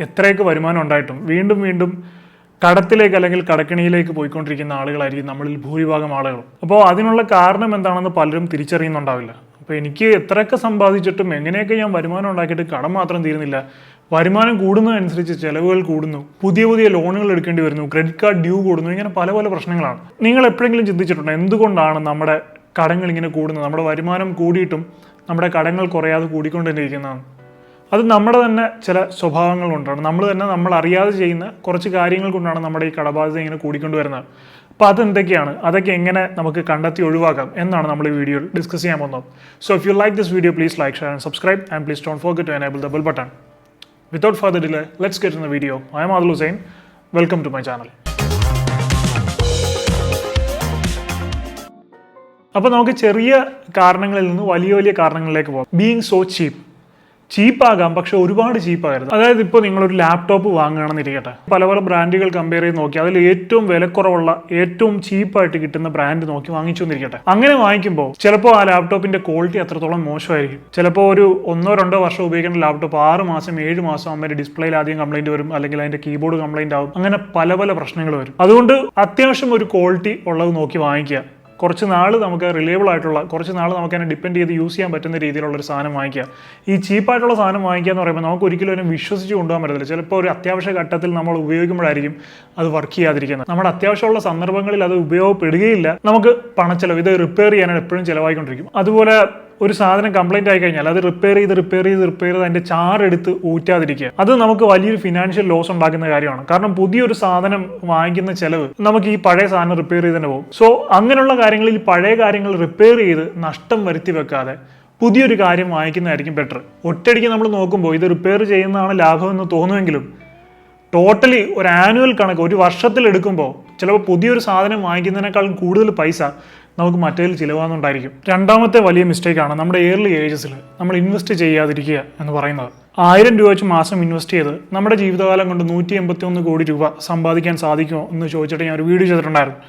എത്രയൊക്കെ വരുമാനം ഉണ്ടായിട്ടും വീണ്ടും വീണ്ടും കടത്തിലേക്ക് അല്ലെങ്കിൽ കടക്കിണിയിലേക്ക് പോയിക്കൊണ്ടിരിക്കുന്ന ആളുകളായിരിക്കും നമ്മളിൽ ഭൂരിഭാഗം ആളുകളും അപ്പോൾ അതിനുള്ള കാരണം എന്താണെന്ന് പലരും തിരിച്ചറിയുന്നുണ്ടാവില്ല. അപ്പോൾ എനിക്ക് എത്രയൊക്കെ സമ്പാദിച്ചിട്ടും എങ്ങനെയൊക്കെ ഞാൻ വരുമാനം ഉണ്ടാക്കിയിട്ട് കടം മാത്രം തീരുന്നില്ല വരുമാനം കൂടുന്നതനുസരിച്ച് ചിലവുകൾ കൂടുന്നു പുതിയ പുതിയ ലോണുകൾ എടുക്കേണ്ടി വരുന്നു ക്രെഡിറ്റ് കാർഡ് ഡ്യൂ കൂടുന്നു ഇങ്ങനെ പല പല പ്രശ്നങ്ങളാണ്. നിങ്ങൾ എപ്പോഴെങ്കിലും ചിന്തിച്ചിട്ടുണ്ടോ? എന്തുകൊണ്ടാണ് നമ്മുടെ കടങ്ങൾ ഇങ്ങനെ കൂടുന്നത്? നമ്മുടെ വരുമാനം കൂടിയിട്ടും നമ്മുടെ കടങ്ങൾ കുറയാതെ കൂടിക്കൊണ്ട് തന്നെ ഇരിക്കുന്നതാണ് അത് നമ്മുടെ തന്നെ ചില സ്വഭാവങ്ങൾ കൊണ്ടാണ് നമ്മൾ തന്നെ നമ്മൾ അറിയാതെ ചെയ്യുന്ന കുറച്ച് കാര്യങ്ങൾ കൊണ്ടാണ് നമ്മുടെ ഈ കടബാധ്യത ഇങ്ങനെ കൂടിക്കൊണ്ടുവരുന്നത് അപ്പോൾ അതെന്തൊക്കെയാണ്? അതൊക്കെ എങ്ങനെ നമുക്ക് കണ്ടെത്തി ഒഴിവാക്കാം എന്നാണ് നമ്മൾ ഈ വീഡിയോയിൽ ഡിസ്കസ് ചെയ്യാൻ പോകുന്നത്. So if you like this video please like share and subscribe and please don't forget to enable the bell button without further delay let's get in the video I am Adul Hussain welcome to my channel അപ്പോൾ നമുക്ക് ചെറിയ കാരണങ്ങളിൽ നിന്ന് വലിയ വലിയ കാരണങ്ങളിലേക്ക് പോകാം. Being so ചീപ്പ് ചീപ്പാകാം പക്ഷെ ഒരുപാട് ചീപ്പായിരുന്നു അതായത് ഇപ്പോൾ നിങ്ങളൊരു ലാപ്ടോപ്പ് വാങ്ങുകയാണെന്ന് ഇരിക്കട്ടെ പല പല ബ്രാൻഡുകൾ കമ്പയർ ചെയ്ത് നോക്കി അതിൽ ഏറ്റവും വിലക്കുറവുള്ള ഏറ്റവും ചീപ്പായിട്ട് കിട്ടുന്ന ബ്രാൻഡ് നോക്കി വാങ്ങിച്ചു എന്നിരിക്കട്ടെ അങ്ങനെ വാങ്ങിക്കുമ്പോൾ ചിലപ്പോൾ ആ ലാപ്ടോപ്പിന്റെ ക്വാളിറ്റി അത്രത്തോളം മോശമായിരിക്കും. ചിലപ്പോൾ ഒരു ഒന്നോ രണ്ടോ വർഷം ഉപയോഗിക്കുന്ന ലാപ്ടോപ്പ് ആറ് മാസം ഏഴ് മാസം ആകുമ്പോൾ ഡിസ്പ്ലേയിൽ ആദ്യം കംപ്ലൈന്റ് വരും അല്ലെങ്കിൽ അതിന്റെ കീബോർഡ് കംപ്ലൈന്റ് ആവും. അങ്ങനെ പല പല പ്രശ്നങ്ങൾ വരും. അതുകൊണ്ട് അത്യാവശ്യം ഒരു ക്വാളിറ്റി ഉള്ളത് നോക്കി വാങ്ങിക്കുക. കുറച്ച് നാൾ നമുക്ക് റിലയബിൾ ആയിട്ടുള്ള കുറച്ച് നാൾ നമുക്ക് അതിനെ ഡിപ്പെൻഡ് ചെയ്ത് യൂസ് ചെയ്യാൻ പറ്റുന്ന രീതിയിലുള്ള ഒരു സാധനം വാങ്ങിക്കുക. ഈ ചീപ്പായിട്ടുള്ള സാധനം വാങ്ങിക്കുക എന്ന് പറയുമ്പോൾ നമുക്ക് ഒരിക്കലും അതിനെ വിശ്വസിച്ച് കൊണ്ടുപോകാൻ പറ്റത്തില്ല. ചിലപ്പോൾ ഒരു അത്യാവശ്യ ഘട്ടത്തിൽ നമ്മൾ ഉപയോഗിക്കുമ്പോഴായിരിക്കും അത് വർക്ക് ചെയ്യാതിരിക്കുന്നത്. നമ്മുടെ അത്യാവശ്യമുള്ള സന്ദർഭങ്ങളിൽ അത് ഉപയോഗപ്പെടുകയില്ല. നമുക്ക് പണച്ചെലവ് ഇത് റിപ്പയർ ചെയ്യാനായിട്ട് എപ്പോഴും ചിലവായിക്കൊണ്ടിരിക്കും. അതുപോലെ ഒരു സാധനം കംപ്ലൈന്റ് ആയി കഴിഞ്ഞാൽ അത് റിപ്പയർ ചെയ്ത് റിപ്പയർ ചെയ്ത് റിപ്പയർ ചെയ്ത് അതിന്റെ ചാറെടുത്ത് ഊറ്റാതിരിക്കുക. അത് നമുക്ക് വലിയൊരു ഫിനാൻഷ്യൽ ലോസ് ഉണ്ടാക്കുന്ന കാര്യമാണ്. കാരണം പുതിയൊരു സാധനം വാങ്ങിക്കുന്ന ചെലവ് നമുക്ക് ഈ പഴയ സാധനം റിപ്പയർ ചെയ്ത് തന്നെ പോകും. സോ അങ്ങനെയുള്ള കാര്യങ്ങളിൽ പഴയ കാര്യങ്ങൾ റിപ്പയർ ചെയ്ത് നഷ്ടം വരുത്തി വെക്കാതെ പുതിയൊരു കാര്യം വാങ്ങിക്കുന്നതായിരിക്കും ബെറ്റർ ഒറ്റയടിക്ക് നമ്മൾ നോക്കുമ്പോൾ ഇത് റിപ്പയർ ചെയ്യുന്നതാണ് ലാഭമെന്ന് തോന്നുമെങ്കിലും ടോട്ടലി ഒരു ആനുവൽ കണക്ക് ഒരു വർഷത്തിൽ എടുക്കുമ്പോൾ ചിലപ്പോൾ പുതിയൊരു സാധനം വാങ്ങിക്കുന്നതിനേക്കാളും കൂടുതൽ പൈസ നമുക്ക് മറ്റേതിൽ ചിലവാകുന്നുണ്ടായിരിക്കും. രണ്ടാമത്തെ വലിയ മിസ്റ്റേക്കാണ് നമ്മുടെ ഇയർലി ഏജസിൽ നമ്മൾ ഇൻവെസ്റ്റ് ചെയ്യാതിരിക്കുക എന്ന് പറയുന്നത്. ആയിരം രൂപ വെച്ച് മാസം ഇൻവെസ്റ്റ് ചെയ്ത് നമ്മുടെ ജീവിതകാലം കൊണ്ട് നൂറ്റി എൺപത്തി ഒന്ന് കോടി രൂപ സമ്പാദിക്കാൻ സാധിക്കുമോ എന്ന് ചോദിച്ചിട്ട് ഞാൻ ഒരു വീഡിയോ ചെയ്തിട്ടുണ്ടായിരുന്നു.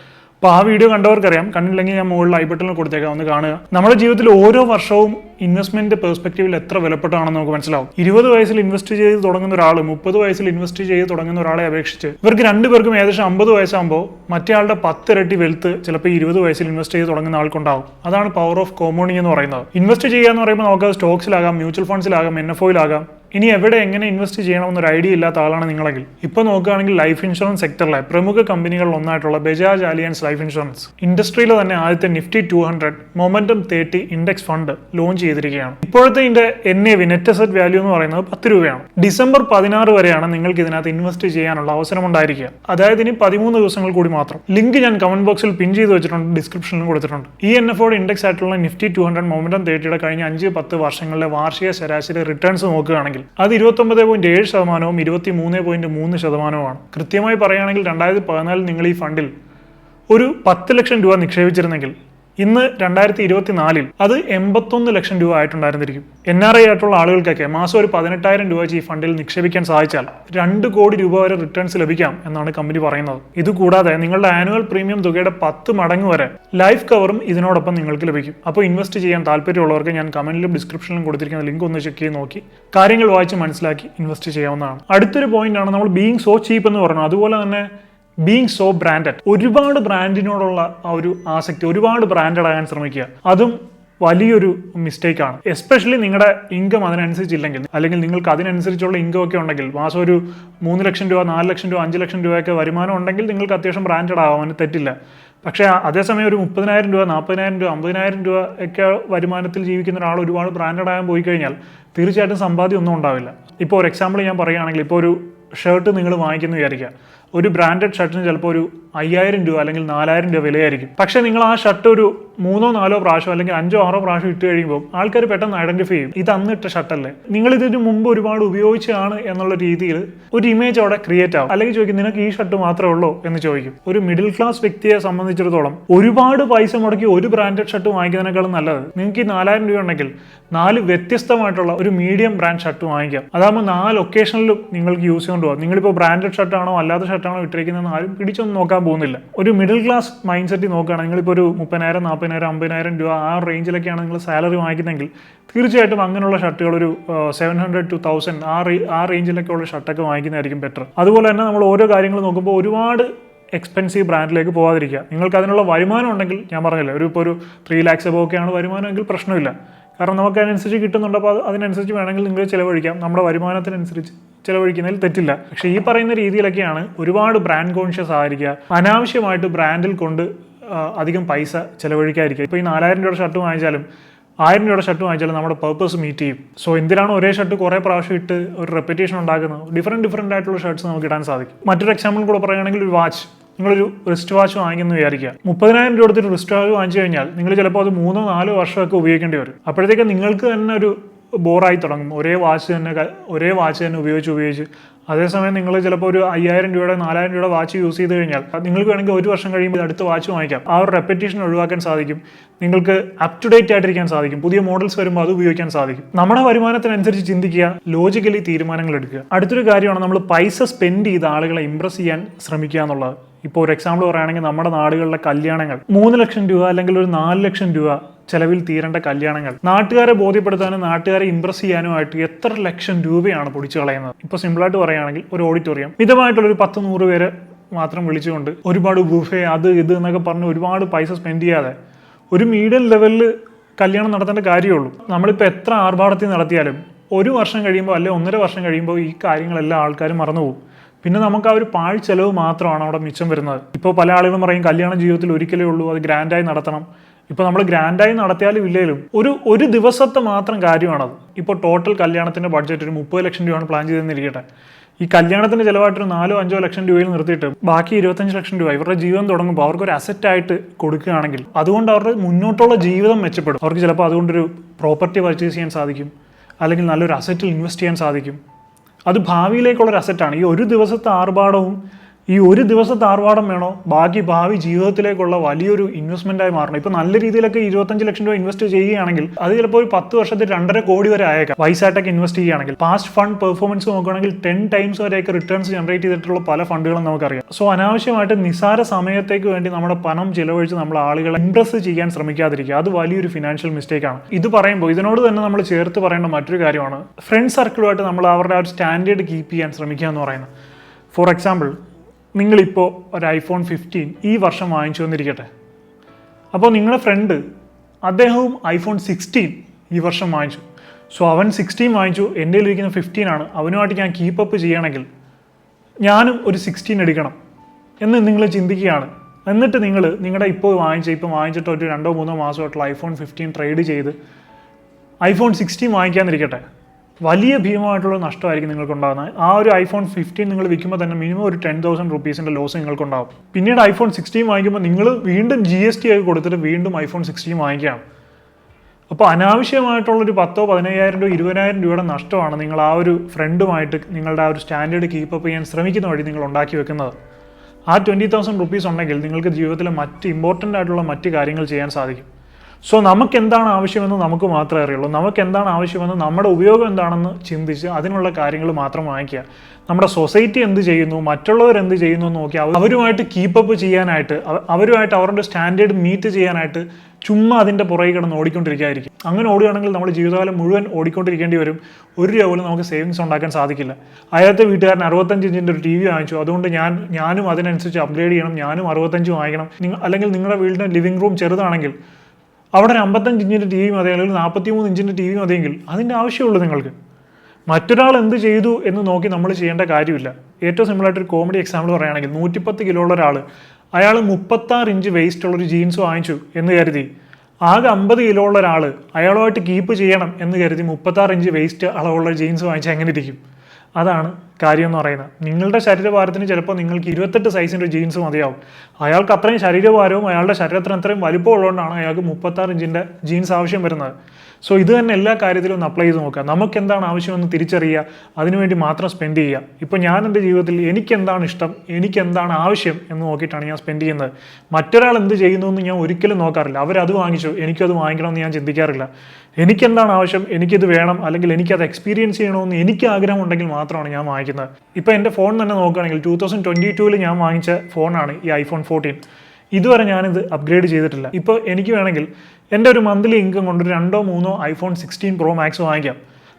അപ്പോൾ ആ വീഡിയോ കണ്ടവർക്കറിയാം. കണ്ടില്ലെങ്കിൽ ഞാൻ മുകളിൽ ഐ ബട്ടണിൽ കൊടുത്തേക്കാം. ഒന്ന് കാണുക. നമ്മുടെ ജീവിതത്തിൽ ഓരോ വർഷവും ഇൻവെസ്റ്റ്മെന്റ് പെർസ്പെക്റ്റീവിൽ എത്ര വിലപ്പെട്ടാണെന്ന് നമുക്ക് മനസ്സിലാവും. ഇരുപത് വയസ്സിൽ ഇൻവെസ്റ്റ് ചെയ്ത് തുടങ്ങുന്ന ഒരാൾ മുപ്പത് വയസ്സിൽ ഇൻവെസ്റ്റ് ചെയ്ത് തുടങ്ങുന്ന ഒരാളെ അപേക്ഷിച്ച് ഇവർക്ക് രണ്ടുപേർക്കും ഏകദേശം അമ്പത് വയസ്സാകുമ്പോൾ മറ്റേ ആളുടെ പത്ത് ഇരട്ടി വെൽത്ത് ചിലപ്പോൾ ഇരുപത് വയസ്സിൽ ഇൻവെസ്റ്റ് ചെയ്ത് തുടങ്ങുന്ന ആൾക്കുണ്ടാവും. അതാണ് പവർ ഓഫ് കോമോണിംഗ് എന്ന് പറയുന്നത്. ഇൻവെസ്റ്റ് ചെയ്യുക എന്ന് പറയുമ്പോൾ നമുക്ക് സ്റ്റോക്സിലാകാം മ്യൂച്വൽ ഫണ്ട്സിലാകാം എൻ എഫ് ഒയിലാകാം ഇനി എവിടെ എങ്ങനെ ഇൻവെസ്റ്റ് ചെയ്യണമെന്നൊരു ഐഡിയ ഇല്ലാത്ത ആളാണ് നിങ്ങളെങ്കിൽ. ഇപ്പോൾ നോക്കുകയാണെങ്കിൽ ലൈഫ് ഇൻഷുറൻസ് സെക്ടറിലെ പ്രമുഖ കമ്പനികളിൽ ഒന്നായിട്ടുള്ള ബജാജ് ആലിയൻസ് ലൈഫ് ഇൻഷുറൻസ് ഇൻഡസ്ട്രിയിലെ തന്നെ ആദ്യത്തെ Nifty two hundred momentum thirty index fund launch ചെയ്തിരിക്കുകയാണ്. ഇപ്പോഴത്തെ ഇതിന്റെ N A V net asset value എന്ന് പറയുന്നത് പത്ത് രൂപയാണ്. ഡിസംബർ പതിനാറ് വരെയാണ് നിങ്ങൾക്ക് ഇതിനകത്ത് ഇൻവെസ്റ്റ് ചെയ്യാനുള്ള അവസരം ഉണ്ടായിരിക്കുക അതായത് ഇനി പതിമൂന്ന് ദിവസങ്ങൾ കൂടി മാത്രം. ലിങ്ക് ഞാൻ കമന്റ് ബോക്സിൽ പിൻ ചെയ്ത് വെച്ചിട്ടുണ്ട് ഡിസ്ക്രിപ്ഷനിലും കൊടുത്തിട്ടുണ്ട്. ഈ എൻ എഫ് ഇൻഡെക്സ് ആയിട്ടുള്ള നിഫ്റ്റി ടു ഹൺഡ്രഡ് മൊമെന്റം തേർട്ടിയുടെ കഴിഞ്ഞ അഞ്ച് പത്ത് വർഷങ്ങളിലെ വാർഷിക ശരാശരി റിട്ടേൺസ് നോക്കുകയാണെങ്കിൽ അത് ഇരുപത്തൊമ്പത് പോയിന്റ് ഏഴ് ശതമാനവും ഇരുപത്തി മൂന്ന് പോയിന്റ് മൂന്ന് ശതമാനവുമാണ്. കൃത്യമായി പറയുകയാണെങ്കിൽ രണ്ടായിരത്തി പതിനാലിൽ നിങ്ങൾ ഈ ഫണ്ടിൽ ഒരു പത്ത് ലക്ഷം രൂപ നിക്ഷേപിച്ചിരുന്നെങ്കിൽ ഇന്ന് രണ്ടായിരത്തി ഇരുപത്തിനാലിൽ അത് എൺപത്തൊന്ന് ലക്ഷം രൂപ ആയിട്ടുണ്ടായിരുന്നിരിക്കും. എൻ ആർ ഐ ആയിട്ടുള്ള ആളുകൾക്കൊക്കെ മാസം ഒരു പതിനെട്ടായിരം രൂപ ഈ ഫണ്ടിൽ നിക്ഷേപിക്കാൻ സാധിച്ചാൽ രണ്ട് കോടി രൂപ വരെ റിട്ടേൺസ് ലഭിക്കാം എന്നാണ് കമ്പനി പറയുന്നത്. ഇതുകൂടാതെ നിങ്ങളുടെ ആനുവൽ പ്രീമിയം തുകയുടെ പത്ത് മടങ്ങ് വരെ ലൈഫ് കവറും ഇതിനോടൊപ്പം നിങ്ങൾക്ക് ലഭിക്കും. അപ്പോൾ ഇൻവെസ്റ്റ് ചെയ്യാൻ താല്പര്യമുള്ളവർക്ക് ഞാൻ കമന്റിലും ഡിസ്ക്രിപ്ഷനിലും കൊടുത്തിരിക്കുന്ന ലിങ്ക് ഒന്ന് ചെക്ക് ചെയ്ത് നോക്കി. കാര്യങ്ങൾ വായിച്ച് മനസ്സിലാക്കി ഇൻവെസ്റ്റ് ചെയ്യാവുന്നതാണ്. അടുത്തൊരു പോയിന്റ് ആണ് നമ്മൾ ബീങ് സോ ചീപ്പ് എന്ന് പറഞ്ഞു അതുപോലെ തന്നെ ബീങ് സോ ബ്രാൻഡഡ് ഒരുപാട് ബ്രാൻഡിനോടുള്ള ആ ഒരു ആസക്തി ഒരുപാട് ബ്രാൻഡഡ് ആകാൻ ശ്രമിക്കുക. അതും വലിയൊരു മിസ്റ്റേക്കാണ് എസ്പെഷ്യലി നിങ്ങളുടെ ഇൻകം അതിനനുസരിച്ചില്ലെങ്കിൽ അല്ലെങ്കിൽ നിങ്ങൾക്ക് അതിനനുസരിച്ചുള്ള ഇൻകം ഒക്കെ ഉണ്ടെങ്കിൽ മാസം ഒരു മൂന്ന് ലക്ഷം രൂപ നാല് ലക്ഷം രൂപ അഞ്ച് ലക്ഷം രൂപയൊക്കെ വരുമാനം ഉണ്ടെങ്കിൽ നിങ്ങൾക്ക് അത്യാവശ്യം ബ്രാൻഡഡ് ആവാൻ തെറ്റില്ല. പക്ഷേ അതേസമയം ഒരു മുപ്പതിനായിരം രൂപ നാൽപ്പതിനായിരം രൂപ അമ്പതിനായിരം രൂപ ഒക്കെ വരുമാനത്തിൽ ജീവിക്കുന്ന ഒരാൾ ഒരുപാട് ബ്രാൻഡഡ് ആകാൻ പോയി കഴിഞ്ഞാൽ തീർച്ചയായിട്ടും സമ്പാദ്യം ഒന്നും ഉണ്ടാവില്ല. ഇപ്പോൾ ഒരു എക്സാമ്പിൾ ഞാൻ പറയുകയാണെങ്കിൽ ഇപ്പോൾ ഒരു ഷർട്ട് നിങ്ങൾ വാങ്ങിക്കുന്നു വിചാരിക്കുക. ഒരു ബ്രാൻഡഡ് ഷർട്ടിന് ചിലപ്പോൾ ഒരു അയ്യായിരം രൂപ അല്ലെങ്കിൽ നാലായിരം രൂപ വിലയായിരിക്കും. പക്ഷെ നിങ്ങൾ ആ ഷർട്ട് ഒരു മൂന്നോ നാലോ പ്രാവശ്യം അല്ലെങ്കിൽ അഞ്ചോ ആറോ പ്രാവശ്യം ഇട്ട് കഴിയുമ്പോൾ ആൾക്കാർ പെട്ടെന്ന് ഐഡന്റിഫൈ ചെയ്യും ഇത് അന്ന് ഇട്ട ഷർട്ടല്ലേ നിങ്ങൾ ഇതിന് മുമ്പ് ഒരുപാട് ഉപയോഗിച്ചാണ് എന്നുള്ള രീതിയിൽ ഒരു ഇമേജ് അവിടെ ക്രിയേറ്റ് ആവും. അല്ലെങ്കിൽ ചോദിക്കും നിനക്ക് ഈ ഷർട്ട് മാത്രമേ ഉള്ളൂ? എന്ന് ചോദിക്കും. ഒരു മിഡിൽ ക്ലാസ് വ്യക്തിയെ സംബന്ധിച്ചിടത്തോളം ഒരുപാട് പൈസ മുടക്കി ഒരു ബ്രാൻഡഡ് ഷർട്ട് വാങ്ങിക്കുന്നതിനേക്കാളും നല്ലത് നിങ്ങൾക്ക് ഈ നാലായിരം രൂപ ഉണ്ടെങ്കിൽ നാല് വ്യത്യസ്തമായിട്ടുള്ള ഒരു മീഡിയം ബ്രാൻഡ് ഷർട്ട് വാങ്ങിക്കാം. അതാകുമ്പോൾ നാല് ഒക്കേഷനിലും നിങ്ങൾക്ക് യൂസ് ചെയ്തുകൊണ്ട് പോകാം നിങ്ങളിപ്പോൾ ബ്രാൻഡഡ് ഷർട്ടാണോ അല്ലാത്ത ഷർട്ടാണോ ഷർട്ടാണോ ഇട്ടിരിക്കുന്നതെന്ന് ആരും പിടിച്ചൊന്നും നോക്കാൻ പോകുന്നില്ല. ഒരു മിഡിൽ ക്ലാസ് മൈൻഡ് സെറ്റ് നോക്കുകയാണെങ്കിൽ നിങ്ങളിപ്പോൾ ഒരു മുപ്പതിനായിരം നാൽപ്പതിനായിരം അമ്പതിനായിരം രൂപ ആ റേഞ്ചിലൊക്കെയാണ് നിങ്ങൾ സാലറി വാങ്ങിക്കുന്നതെങ്കിൽ തീർച്ചയായിട്ടും അങ്ങനെയുള്ള ഷർട്ടുകൾ ഒരു സെവൻ ഹൺഡ്രഡ് ടു തൗസൻഡ് ആ ആ റേഞ്ചിലൊക്കെ ഉള്ള ഷർട്ടൊക്കെ വാങ്ങിക്കുന്നതായിരിക്കും ബെറ്റർ അതുപോലെ തന്നെ നമ്മൾ ഓരോ കാര്യങ്ങൾ നോക്കുമ്പോൾ ഒരുപാട് എക്സ്പെൻസീവ് ബ്രാൻഡിലേക്ക് പോകാതിരിക്കുക നിങ്ങൾക്ക് അതിനുള്ള വരുമാനം ഉണ്ടെങ്കിൽ ഞാൻ പറഞ്ഞില്ല ഒരു ഇപ്പോൾ ഒരു ത്രീ ലാക്സ് എബോ ഒക്കെയാണ് വരുമാനമെങ്കിൽ പ്രശ്നമില്ല. കാരണം നമുക്ക് അതിനനുസരിച്ച് കിട്ടുന്നുണ്ട്. അപ്പോൾ അത് അതിനനുസരിച്ച് വേണമെങ്കിൽ നിങ്ങൾ ചിലവഴിക്കാം. നമ്മുടെ വരുമാനത്തിനനുസരിച്ച് ചിലവഴിക്കുന്നതിൽ തെറ്റില്ല. പക്ഷേ ഈ പറയുന്ന രീതിയിലൊക്കെയാണ് ഒരുപാട് ബ്രാൻഡ് കോൺഷ്യസ് ആയിരിക്കുക. അനാവശ്യമായിട്ട് ബ്രാൻഡിൽ കൊണ്ട് അധികം പൈസ ചിലവഴിക്കാതിരിക്കുക. ഇപ്പോൾ ഈ നാലായിരം രൂപയുടെ ഷർട്ട് വാങ്ങിച്ചാലും ആയിരം രൂപയുടെ ഷർട്ട് വാങ്ങിച്ചാലും നമ്മുടെ പർപ്പസ് മീറ്റ് ചെയ്യും. സോ എന്തിനാണ് ഒരേ ഷർട്ട് കുറേ പ്രാവശ്യം ഇട്ട് ഒരു റെപ്പറ്റേഷൻ ഉണ്ടാക്കുന്നത്? ഡിഫറെന്റ് ഡിഫറെന്റ് ആയിട്ടുള്ള ഷർട്ട്സ് നമുക്ക് ഇടാൻ സാധിക്കും. മറ്റൊരു എക്സാമ്പിൾ കൂടെ പറയുകയാണെങ്കിൽ ഒരു വാച്ച് നിങ്ങളൊരു റിസ്റ്റ് വാച്ച് വാങ്ങിക്കുന്നു വിചാരിക്കുക. മുപ്പതിനായിരം രൂപ കൊടുത്തിട്ട് റിസ്റ്റ് വാച്ച് വാങ്ങിച്ചു കഴിഞ്ഞാൽ നിങ്ങൾ ചിലപ്പോൾ അത് മൂന്നോ നാലോ വർഷമൊക്കെ ഉപയോഗിക്കേണ്ടി വരും. അപ്പോഴത്തേക്ക് നിങ്ങൾക്ക് തന്നെ ഒരു ബോറായി തുടങ്ങും. ഒരേ വാച്ച് തന്നെ ഒരേ വാച്ച് തന്നെ ഉപയോഗിച്ച് ഉപയോഗിച്ച്. അതേസമയം നിങ്ങൾ ചിലപ്പോൾ ഒരു അയ്യായിരം രൂപയുടെ നാലായിരം രൂപയുടെ വാച്ച് യൂസ് ചെയ്ത് കഴിഞ്ഞാൽ നിങ്ങൾക്ക് വേണമെങ്കിൽ ഒരു വർഷം കഴിയുമ്പോൾ അടുത്ത വാച്ച് വാങ്ങിക്കാം. ആ ഒരു റെപ്പറ്റീഷൻ ഒഴിവാക്കാൻ സാധിക്കും. നിങ്ങൾക്ക് അപ് ടു ഡേറ്റ് ആയിട്ടിരിക്കാൻ സാധിക്കും. പുതിയ മോഡൽസ് വരുമ്പോൾ അത് ഉപയോഗിക്കാൻ സാധിക്കും. നമ്മുടെ വരുമാനത്തിനനുസരിച്ച് ചിന്തിക്കുക ലോജിക്കലി തീരുമാനങ്ങൾ എടുക്കുക. അടുത്തൊരു കാര്യമാണ് നമ്മൾ പൈസ സ്പെൻഡ് ചെയ്ത് ആളുകളെ ഇമ്പ്രസ് ചെയ്യാൻ ശ്രമിക്കുക എന്നുള്ളത്. ഇപ്പോൾ ഒരു എക്സാമ്പിൾ പറയുകയാണെങ്കിൽ നമ്മുടെ നാടുകളിലെ കല്യാണങ്ങൾ. മൂന്ന് ലക്ഷം രൂപ അല്ലെങ്കിൽ ഒരു നാല് ലക്ഷം രൂപ ചെലവിൽ തീരേണ്ട കല്യാണങ്ങൾ. നാട്ടുകാരെ ബോധ്യപ്പെടുത്താനും നാട്ടുകാരെ ഇമ്പ്രസ് ചെയ്യാനുമായിട്ട് എത്ര ലക്ഷം രൂപയാണ് പൊടിച്ചു കളയുന്നത്? ഇപ്പോൾ സിമ്പിളായിട്ട് പറയുകയാണെങ്കിൽ ഒരു ഓഡിറ്റോറിയം മിതമായിട്ടുള്ളൊരു പത്ത് നൂറ് പേര് മാത്രം വിളിച്ചുകൊണ്ട് ഒരുപാട് ബുഫേ അത് ഇത് എന്നൊക്കെ പറഞ്ഞ് ഒരുപാട് പൈസ സ്പെൻഡ് ചെയ്യാതെ ഒരു മീഡിയം ലെവലിൽ കല്യാണം നടത്തേണ്ട കാര്യമുള്ളൂ നമ്മളിപ്പോൾ എത്ര ആർഭാടത്തിൽ നടത്തിയാലും ഒരു വർഷം കഴിയുമ്പോൾ അല്ലെ ഒന്നര വർഷം കഴിയുമ്പോൾ ഈ കാര്യങ്ങളെല്ലാം ആൾക്കാർ മറന്നുപോകും. പിന്നെ നമുക്ക് ആ ഒരു പാഴ് ചെലവ് മാത്രമാണ് അവിടെ മിച്ചം വരുന്നത്. ഇപ്പോൾ പല ആളുകളും പറയും കല്യാണ ജീവിതത്തിൽ ഒരിക്കലേ ഉള്ളൂ അത് ഗ്രാൻഡായി നടത്തണം. ഇപ്പോൾ നമ്മൾ ഗ്രാൻഡായി നടത്തിയാലും ഇല്ലെങ്കിലും ഒരു ഒരു ദിവസത്തെ മാത്രം കാര്യമാണത്. ഇപ്പോൾ ടോട്ടൽ കല്യാണത്തിന്റെ ബഡ്ജറ്റ് ഒരു മുപ്പത് ലക്ഷം രൂപയാണ് പ്ലാൻ ചെയ്തെന്നിരിക്കട്ടെ ഈ കല്യാണത്തിന് ചിലവായിട്ടൊരു നാലോ അഞ്ചോ ലക്ഷം രൂപയിൽ നിർത്തിയിട്ട് ബാക്കി ഇരുപത്തഞ്ച് ലക്ഷം രൂപ ഇവരുടെ ജീവിതം തുടങ്ങുമ്പോൾ അവർക്ക് ഒരു അസറ്റ് ആയിട്ട് കൊടുക്കുകയാണെങ്കിൽ അതുകൊണ്ട് അവരുടെ മുന്നോട്ടുള്ള ജീവിതം മെച്ചപ്പെടും. അവർക്ക് ചിലപ്പോൾ അതുകൊണ്ടൊരു പ്രോപ്പർട്ടി പർച്ചേസ് ചെയ്യാൻ സാധിക്കും. അല്ലെങ്കിൽ നല്ലൊരു അസറ്റിൽ ഇൻവെസ്റ്റ് ചെയ്യാൻ സാധിക്കും. അത് ഭാവിയിലേക്കുള്ളൊരു അസറ്റാണ് ഈ ഒരു ദിവസത്തെ ആർഭാടവും ഈ ഒരു ദിവസത്തെ ആർവാടം വേണോ? ബാക്കി ഭാവി ജീവിതത്തിലേക്കുള്ള വലിയൊരു ഇൻവെസ്റ്റ്മെന്റ് ആയി മാറണം. ഇപ്പൊ നല്ല രീതിയിലൊക്കെ ഇരുപത്തഞ്ച് ലക്ഷം രൂപ ഇൻവെസ്റ്റ് ചെയ്യുകയാണെങ്കിൽ അത് ചിലപ്പോൾ ഒരു പത്ത് വർഷത്തിൽ രണ്ടര കോടി വരെ ആയേക്കാം. വൈസായിട്ടൊക്കെ ഇൻവെസ്റ്റ് ചെയ്യുകയാണെങ്കിൽ. പാസ്റ്റ് ഫണ്ട് പെർഫോമൻസ് നോക്കുകയാണെങ്കിൽ ടെൻ ടൈംസ് വരെയൊക്കെ റിട്ടേൺസ് ജനറേറ്റ് ചെയ്തിട്ടുള്ള പല ഫണ്ടുകളും നമുക്കറിയാം. സോ അനാവശ്യമായിട്ട് നിസാര സമയത്തേക്ക് വേണ്ടി നമ്മുടെ പണം ചിലവഴിച്ച് നമ്മൾ ആളുകളെ ഇംപ്രസ് ചെയ്യാൻ ശ്രമിക്കാതിരിക്കുക. അത് വലിയൊരു ഫിനാൻഷ്യൽ മിസ്റ്റേക്ക് ആണ്. ഇത് പറയുമ്പോൾ ഇതിനോട് തന്നെ നമ്മൾ ചേർത്ത് പറയേണ്ട മറ്റൊരു കാര്യമാണ്. ഫ്രണ്ട് സർക്കിളുമായിട്ട് നമ്മൾ അവരുടെ ആ ഒരു സ്റ്റാൻഡേർഡ് കീപ്പ് ചെയ്യാൻ ശ്രമിക്കുക എന്ന് പറയുന്നത്. ഫോർ എക്സാമ്പിൾ നിങ്ങളിപ്പോൾ ഒരു ഐഫോൺ ഫിഫ്റ്റീൻ ഈ വർഷം വാങ്ങിച്ചു വന്നിരിക്കട്ടെ. അപ്പോൾ നിങ്ങളുടെ ഫ്രണ്ട് അദ്ദേഹവും ഐഫോൺ സിക്സ്റ്റീൻ ഈ വർഷം വാങ്ങിച്ചു. സോ അവൻ സിക്സ്റ്റീൻ വാങ്ങിച്ചു എന്റെ ഇരിക്കുന്ന ഫിഫ്റ്റീൻ ആണ്. അവനുമായിട്ട് ഞാൻ കീപ്പപ്പ് ചെയ്യണമെങ്കിൽ ഞാനും ഒരു സിക്സ്റ്റീൻ എടുക്കണം എന്ന് നിങ്ങൾ ചിന്തിക്കുകയാണ്. എന്നിട്ട് നിങ്ങൾ നിങ്ങളുടെ ഇപ്പോൾ വാങ്ങിച്ച ഇപ്പോൾ വാങ്ങിച്ചിട്ട് ഒരു രണ്ടോ മൂന്നോ മാസമായിട്ടുള്ള ഐഫോൺ ഫിഫ്റ്റീൻ ട്രേഡ് ചെയ്ത് ഐഫോൺ സിക്സ്റ്റീൻ വാങ്ങിക്കാന്നിരിക്കട്ടെ വലിയ ഭീമമായിട്ടുള്ള നഷ്ടമായിരിക്കും നിങ്ങൾക്കുണ്ടാകുന്നത്. ആ ഒരു ഐഫോൺ ഫിഫ്റ്റീൻ നിങ്ങൾ വിൽക്കുമ്പോൾ തന്നെ മിനിമം ഒരു ടെൻ തൗസൻഡ് റുപ്പീസിന്റെ ലോസ് നിങ്ങൾക്കുണ്ടാകും പിന്നീട് ഐഫോൺ സിക്സ്റ്റീൻ വാങ്ങിക്കുമ്പോൾ നിങ്ങൾ വീണ്ടും ജി എസ് ടി ഒക്കെ കൊടുത്തിട്ട് വീണ്ടും ഐഫോൺ സിക്സ്റ്റീൻ വാങ്ങിക്കുകയാണ്. അപ്പോൾ അനാവശ്യമായിട്ടുള്ളൊരു പത്തോ പതിനയ്യായിരം രൂപ ഇരുപതിനായിരം രൂപയുടെ നഷ്ടമാണ് നിങ്ങൾ ആ ഒരു ഫ്രണ്ടുമായിട്ട് നിങ്ങളുടെ ആ ഒരു സ്റ്റാൻഡേർഡ് കീപ്പപ്പ് ചെയ്യാൻ ശ്രമിക്കുന്ന വഴി നിങ്ങൾ ഉണ്ടാക്കി വെക്കുന്നത്. ആ ട്വന്റി തൗസൻഡ് റുപ്പീസ് ഉണ്ടെങ്കിൽ നിങ്ങൾക്ക് ജീവിതത്തിലെ മറ്റ് ഇമ്പോർട്ടന്റ് ആയിട്ടുള്ള മറ്റ് കാര്യങ്ങൾ ചെയ്യാൻ സാധിക്കും. സോ നമുക്ക് എന്താണ് ആവശ്യമെന്ന് നമുക്ക് മാത്രമേ അറിയുള്ളൂ. നമുക്ക് എന്താണ് ആവശ്യമെന്ന് നമ്മുടെ ഉപയോഗം എന്താണെന്ന് ചിന്തിച്ച് അതിനുള്ള കാര്യങ്ങൾ മാത്രം വാങ്ങിക്കുക. നമ്മുടെ സൊസൈറ്റി എന്ത് ചെയ്യുന്നു മറ്റുള്ളവർ എന്ത് ചെയ്യുന്നു എന്ന് നോക്കി അവ- അവരുമായിട്ട് കീപ്പപ്പ് ചെയ്യാനായിട്ട് അവ- അവരുമായിട്ട് അവരുടെ സ്റ്റാൻഡേർഡ് മീറ്റ് ചെയ്യാനായിട്ട് ചുമ്മാ അതിന്റെ പുറകെ കിടന്ന് ഓടിക്കൊണ്ടിരിക്കായിരിക്കും അങ്ങനെ ഓടുകയാണെങ്കിൽ നമ്മൾ ജീവിതകാലം മുഴുവൻ ഓടിക്കൊണ്ടിരിക്കേണ്ടി വരും. ഒരു രൂപ പോലും നമുക്ക് സേവിങ്സ് ഉണ്ടാക്കാൻ സാധിക്കില്ല. അയാളത്തെ വീട്ടുകാരൻ അറുപത്തഞ്ച് ഇഞ്ചിന്റെ ഒരു ടി വി വാങ്ങിച്ചു. അതുകൊണ്ട് ഞാൻ ഞാനും അതിനനുസരിച്ച് അപ്ഗ്രേഡ് ചെയ്യണം ഞാനും അറുപത്തഞ്ച് വാങ്ങിക്കണം. നിങ്ങൾ അല്ലെങ്കിൽ നിങ്ങളുടെ വീടിന്റെ ലിവിംഗ് റൂം ചെറുതാണെങ്കിൽ അവിടെ ഒരു അമ്പത്തഞ്ച് ഇഞ്ചിന്റെ ടി വി മതി അല്ലെങ്കിൽ നാൽപ്പത്തി മൂന്ന് ഇഞ്ചിന്റെ ടി വി മതിയെങ്കിൽ അതിന്റെ ആവശ്യമുള്ളൂ നിങ്ങൾക്ക്. മറ്റൊരാൾ എന്ത് ചെയ്തു എന്ന് നോക്കി നമ്മൾ ചെയ്യേണ്ട കാര്യമില്ല. ഏറ്റവും സിമ്പിളായിട്ടൊരു കോമഡി എക്സാമ്പിൾ പറയുകയാണെങ്കിൽ നൂറ്റിപ്പത്ത് കിലോ ഉള്ള ഒരാൾ അയാൾ മുപ്പത്താറ് ഇഞ്ച് വേസ്റ്റ് ഉള്ളൊരു ജീൻസ് വാങ്ങിച്ചു എന്ന് കരുതി. ആകെ അമ്പത് കിലോ ഉള്ള ഒരാൾ അയാളുമായിട്ട് കീപ്പ് ചെയ്യണം എന്ന് കരുതി മുപ്പത്താറ് ഇഞ്ച് വേസ്റ്റ് അളവുള്ള ജീൻസ് വാങ്ങിച്ചാൽ എങ്ങനെ ഇരിക്കും? അതാണ് കാര്യം എന്ന് പറയുന്നത്. നിങ്ങളുടെ ശരീരഭാരത്തിന് ചിലപ്പോൾ നിങ്ങൾക്ക് ഇരുപത്തെട്ട് സൈസിന്റെ ജീൻസ് മതിയാവും. അയാൾക്ക് അത്രയും ശരീരഭാരവും അയാളുടെ ശരീരത്തിന് അത്രയും വലിപ്പം ഉള്ളതുകൊണ്ടാണ് അയാൾക്ക് മുപ്പത്താറ് ഇഞ്ചിന്റെ ജീൻസ് ആവശ്യം വരുന്നത്. സോ ഇത് തന്നെ എല്ലാ കാര്യത്തിലും ഒന്ന് അപ്ലൈ ചെയ്ത് നോക്കുക. നമുക്ക് എന്താണ് ആവശ്യമെന്ന് തിരിച്ചറിയുക. അതിനുവേണ്ടി മാത്രം സ്പെൻഡ് ചെയ്യുക. ഇപ്പോൾ ഞാൻ എന്റെ ജീവിതത്തിൽ എനിക്ക് എന്താണ് ഇഷ്ടം? എനിക്ക് എന്താണ് ആവശ്യം എന്ന് നോക്കിയിട്ടാണ് ഞാൻ സ്പെൻഡ് ചെയ്യുന്നത്. മറ്റൊരാൾ എന്ത് ചെയ്യുന്നു എന്ന് ഞാൻ ഒരിക്കലും നോക്കാറില്ല. അവരത് വാങ്ങിച്ചു. എനിക്കത് വാങ്ങിക്കണമെന്ന് ഞാൻ ചിന്തിക്കാറില്ല. എനിക്കെന്താണ് ആവശ്യം? എനിക്കിത് വേണം. അല്ലെങ്കിൽ എനിക്കത് എക്സ്പീരിയൻസ് ചെയ്യണമെന്ന് എനിക്ക് ആഗ്രഹം ഉണ്ടെങ്കിൽ മാത്രമാണ് ഞാൻ വാങ്ങിക്കുന്നത്. ഇപ്പോൾ എന്റെ ഫോൺ തന്നെ നോക്കുകയാണെങ്കിൽ ടൂ തൗസൻഡ് ട്വന്റി ടൂവിൽ ഞാൻ വാങ്ങിച്ച ഫോണാണ് ഈ ഐഫോൺ ഫോർട്ടീൻ ഇതുവരെ ഞാനിത് അപ്ഗ്രേഡ് ചെയ്തിട്ടില്ല. ഇപ്പോൾ എനിക്ക് വേണമെങ്കിൽ എന്റെ ഒരു മന്ത്ലി ഇൻകം കൊണ്ട് രണ്ടോ മൂന്നോ ഐഫോൺ സിക്സ്റ്റീൻ പ്രോ മാക്സ് വാങ്ങിക്കാം.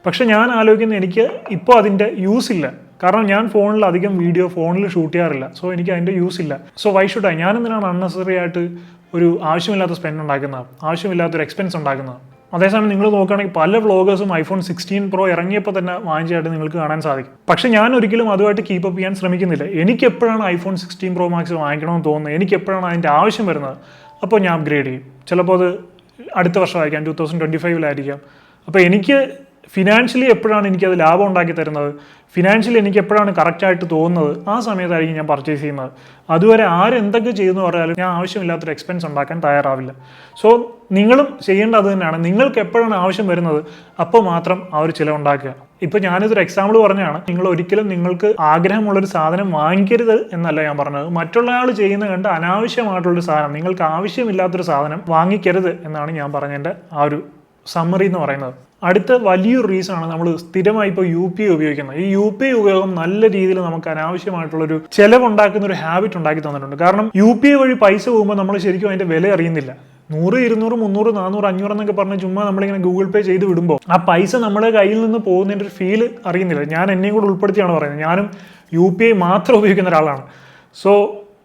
പക്ഷേ ഞാൻ ആലോചിക്കുന്നത് എനിക്ക് ഇപ്പോൾ അതിന്റെ യൂസ് ഇല്ല. കാരണം ഞാൻ ഫോണിൽ അധികം വീഡിയോ ഫോണിൽ ഷൂട്ട് ചെയ്യാറില്ല. സോ എനിക്ക് അതിന്റെ യൂസ് ഇല്ല. സോ വൈ ഷുഡ് ഐ ഞാൻ എന്തിനാണ് അൺനെസറി ആയിട്ട് ഒരു ആവശ്യമില്ലാത്ത സ്പെൻഡ് ഉണ്ടാക്കുന്നത്? ആവശ്യമില്ലാത്തൊരു എക്സ്പെൻസ് ഉണ്ടാക്കുന്നത്? അതേസമയം നിങ്ങൾ നോക്കുകയാണെങ്കിൽ പല വ്ളോഗേഴ്സും ഐഫോൺ സിക്സ്റ്റീൻ പ്രോ ഇറങ്ങിയപ്പോൾ തന്നെ വാങ്ങിച്ചതായിട്ട് നിങ്ങൾക്ക് കാണാൻ സാധിക്കും. പക്ഷേ ഞാൻ ഒരിക്കലും അതുമായിട്ട് കീപ്പ് അപ്പ് ചെയ്യാൻ ശ്രമിക്കുന്നില്ല. എനിക്ക് എപ്പോഴാണ് ഐഫോൺ സിക്സ്റ്റീൻ പ്രോ മാക്സ് വാങ്ങിക്കണമെന്ന് തോന്നുന്നത്? എനിക്ക് എപ്പോഴാണ് അതിന്റെ ആവശ്യം വരുന്നത്? അപ്പോൾ ഞാൻ അപ്ഗ്രേഡ് ചെയ്യും. ചിലപ്പോൾ അത് അടുത്ത വർഷമായിരിക്കാം ടു തൗസൻഡ് ട്വന്റി ഫൈവിലായിരിക്കാം അപ്പോൾ എനിക്ക് ഫിനാൻഷ്യലി എപ്പോഴാണ് എനിക്കത് ലാഭം ഉണ്ടാക്കി തരുന്നത്? ഫിനാൻഷ്യലി എനിക്ക് എപ്പോഴാണ് കറക്റ്റായിട്ട് തോന്നുന്നത്? ആ സമയത്തായിരിക്കും ഞാൻ പർച്ചേസ് ചെയ്യുന്നത്. അതുവരെ ആരെന്തൊക്കെ ചെയ്യുന്നു പറഞ്ഞാലും ഞാൻ ആവശ്യമില്ലാത്തൊരു എക്സ്പെൻസ് ഉണ്ടാക്കാൻ തയ്യാറാവില്ല. സോ നിങ്ങളും ചെയ്യേണ്ട അത് തന്നെയാണ്. നിങ്ങൾക്ക് എപ്പോഴാണ് ആവശ്യം വരുന്നത് അപ്പോൾ മാത്രം ആ ഒരു ചിലവുണ്ടാക്കുക ഇപ്പൊ ഞാനിതൊരു എക്സാമ്പിൾ പറഞ്ഞാണ് നിങ്ങൾ ഒരിക്കലും നിങ്ങൾക്ക് ആഗ്രഹമുള്ളൊരു സാധനം വാങ്ങിക്കരുത് എന്നല്ല ഞാൻ പറഞ്ഞത്. മറ്റുള്ള ആൾ ചെയ്യുന്ന കണ്ട് അനാവശ്യമായിട്ടുള്ളൊരു സാധനം നിങ്ങൾക്ക് ആവശ്യമില്ലാത്തൊരു സാധനം വാങ്ങിക്കരുത് എന്നാണ് ഞാൻ പറഞ്ഞതിന്റെ ആ ഒരു സമ്മറി എന്ന് പറയുന്നത്. അടുത്ത വലിയൊരു റീസൺ ആണ് നമ്മൾ സ്ഥിരമായി ഇപ്പോൾ യു പി ഉപയോഗിക്കുന്നത്. ഈ യു പി ഉപയോഗം നല്ല രീതിയിൽ നമുക്ക് അനാവശ്യമായിട്ടുള്ളൊരു ചിലവുണ്ടാക്കുന്ന ഒരു ഹാബിറ്റ് ഉണ്ടാക്കി തന്നിട്ടുണ്ട്. കാരണം യു പി വഴി പൈസ പോകുമ്പോൾ നമ്മൾ ശരിക്കും അതിന്റെ വില അറിയുന്നില്ല. നൂറ് ഇരുന്നൂറ് മുന്നൂറ് നാനൂറ് അഞ്ഞൂറ് എന്നൊക്കെ പറഞ്ഞ് ചുമ്മാ നമ്മളിങ്ങനെ ഗൂഗിൾ പേ ചെയ്ത് വിടുമ്പോൾ ആ പൈസ നമ്മുടെ കയ്യിൽ നിന്ന് പോകുന്നതിന്റെ ഒരു ഫീൽ അറിയുന്നില്ല. ഞാൻ എന്നെയും കൂടെ ഉൾപ്പെടുത്തിയാണ് പറയുന്നത്. ഞാനും യു പി ഐ മാത്രം ഉപയോഗിക്കുന്ന ഒരാളാണ്. സോ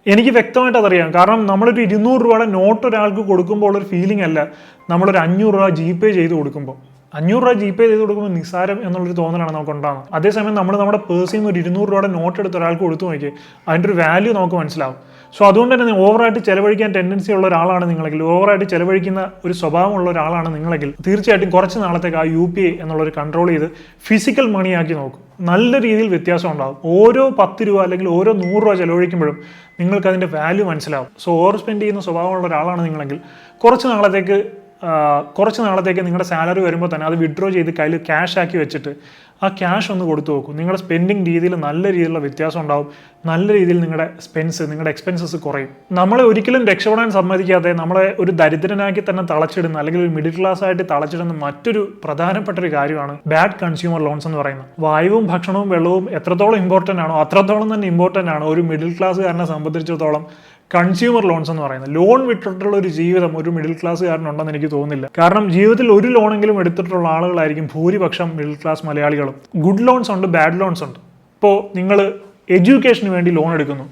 എനിക്ക് വ്യക്തമായിട്ട് അതറിയാം. കാരണം നമ്മളൊരു ഇരുന്നൂറ് രൂപയുടെ നോട്ട് ഒരാൾക്ക് കൊടുക്കുമ്പോൾ ഉള്ളൊരു ഫീലിംഗ് അല്ല നമ്മളൊരു അഞ്ഞൂറ് രൂപ ജി പേ ചെയ്ത് കൊടുക്കുമ്പോൾ അഞ്ഞൂറ് രൂപ ജി പേ ചെയ്ത് കൊടുക്കുമ്പോൾ നിസ്സാരം എന്നുള്ളൊരു തോന്നലാണ് നമുക്ക് ഉണ്ടാകുന്നത് അതേസമയം നമ്മൾ നമ്മുടെ പേഴ്സിൽ നിന്ന് ഒരു ഇരുന്നൂറ് രൂപയുടെ നോട്ട് എടുത്ത് ഒരാൾക്ക് കൊടുത്തു നോക്കി അതിന്റെ ഒരു വാല്യൂ നമുക്ക് മനസ്സിലാവും. സോ അതുകൊണ്ട് തന്നെ ഓവറായിട്ട് ചെലവഴിക്കാൻ ടെൻഡൻസി ഉള്ള ഒരാളാണ് നിങ്ങളെങ്കിൽ ഓവറായിട്ട് ചെലവഴിക്കുന്ന ഒരു സ്വഭാവമുള്ള ഒരാളാണ് നിങ്ങളെങ്കിൽ തീർച്ചയായിട്ടും കുറച്ച് നാളത്തേക്ക് ആ യു പി ഐ എന്നുള്ളൊരു കൺട്രോൾ ചെയ്ത് ഫിസിക്കൽ മണിയാക്കി നോക്കും. നല്ല രീതിയിൽ വ്യത്യാസം ഉണ്ടാകും ഓരോ പത്ത് രൂപ അല്ലെങ്കിൽ ഓരോ നൂറ് രൂപ ചെലവഴിക്കുമ്പോഴും നിങ്ങൾക്ക് അതിന്റെ വാല്യൂ മനസ്സിലാവും. സോ ഓവർ സ്പെൻഡ് ചെയ്യുന്ന സ്വഭാവമുള്ള ഒരാളാണ് നിങ്ങളെങ്കിൽ കുറച്ച് നാളത്തേക്ക് കുറച്ച് നാളത്തേക്ക് നിങ്ങളുടെ സാലറി വരുമ്പോൾ തന്നെ അത് വിഡ്രോ ചെയ്ത് കയ്യിൽ ക്യാഷ് ആക്കി വെച്ചിട്ട് ആ ക്യാഷ് ഒന്ന് കൊടുത്തു നോക്കും. നിങ്ങളുടെ സ്പെൻഡിങ് രീതിയിൽ നല്ല രീതിയിലുള്ള വ്യത്യാസം ഉണ്ടാവും. നല്ല രീതിയിൽ നിങ്ങളുടെ സ്പെൻസ് നിങ്ങളുടെ എക്സ്പെൻസസ് കുറയും. നമ്മളെ ഒരിക്കലും രക്ഷപ്പെടാൻ സമ്മതിക്കാതെ നമ്മളെ ഒരു ദരിദ്രനാക്കി തന്നെ തളച്ചിടുന്ന അല്ലെങ്കിൽ ഒരു മിഡിൽ ക്ലാസ് ആയിട്ട് തളച്ചിടുന്ന മറ്റൊരു പ്രധാനപ്പെട്ട ഒരു കാര്യമാണ് ബാഡ് കൺസ്യൂമർ ലോൺസ് എന്ന് പറയുന്നത്. വായുവും ഭക്ഷണവും വെള്ളവും എത്രത്തോളം ഇമ്പോർട്ടന്റ് ആണോ അത്രത്തോളം തന്നെ ഇമ്പോർട്ടന്റ് ആണ് ഒരു മിഡിൽ ക്ലാസ്സുകാരനെ സംബന്ധിച്ചിടത്തോളം കൺസ്യൂമർ ലോൺസ് എന്ന് പറയുന്നത്. ലോൺ വിട്ടിട്ടുള്ള ഒരു ജീവിതം ഒരു മിഡിൽ ക്ലാസ്സുകാരനുണ്ടെന്ന് എനിക്ക് തോന്നുന്നില്ല. കാരണം ജീവിതത്തിൽ ഒരു ലോണെങ്കിലും എടുത്തിട്ടുള്ള ആളുകളായിരിക്കും ഭൂരിപക്ഷം മിഡിൽ ക്ലാസ് മലയാളികളും. ഗുഡ് ലോൺസ് ഉണ്ട് ബാഡ് ലോൺസ് ഉണ്ട്. ഇപ്പോൾ നിങ്ങൾ എഡ്യൂക്കേഷന് വേണ്ടി ലോൺ എടുക്കുന്നു.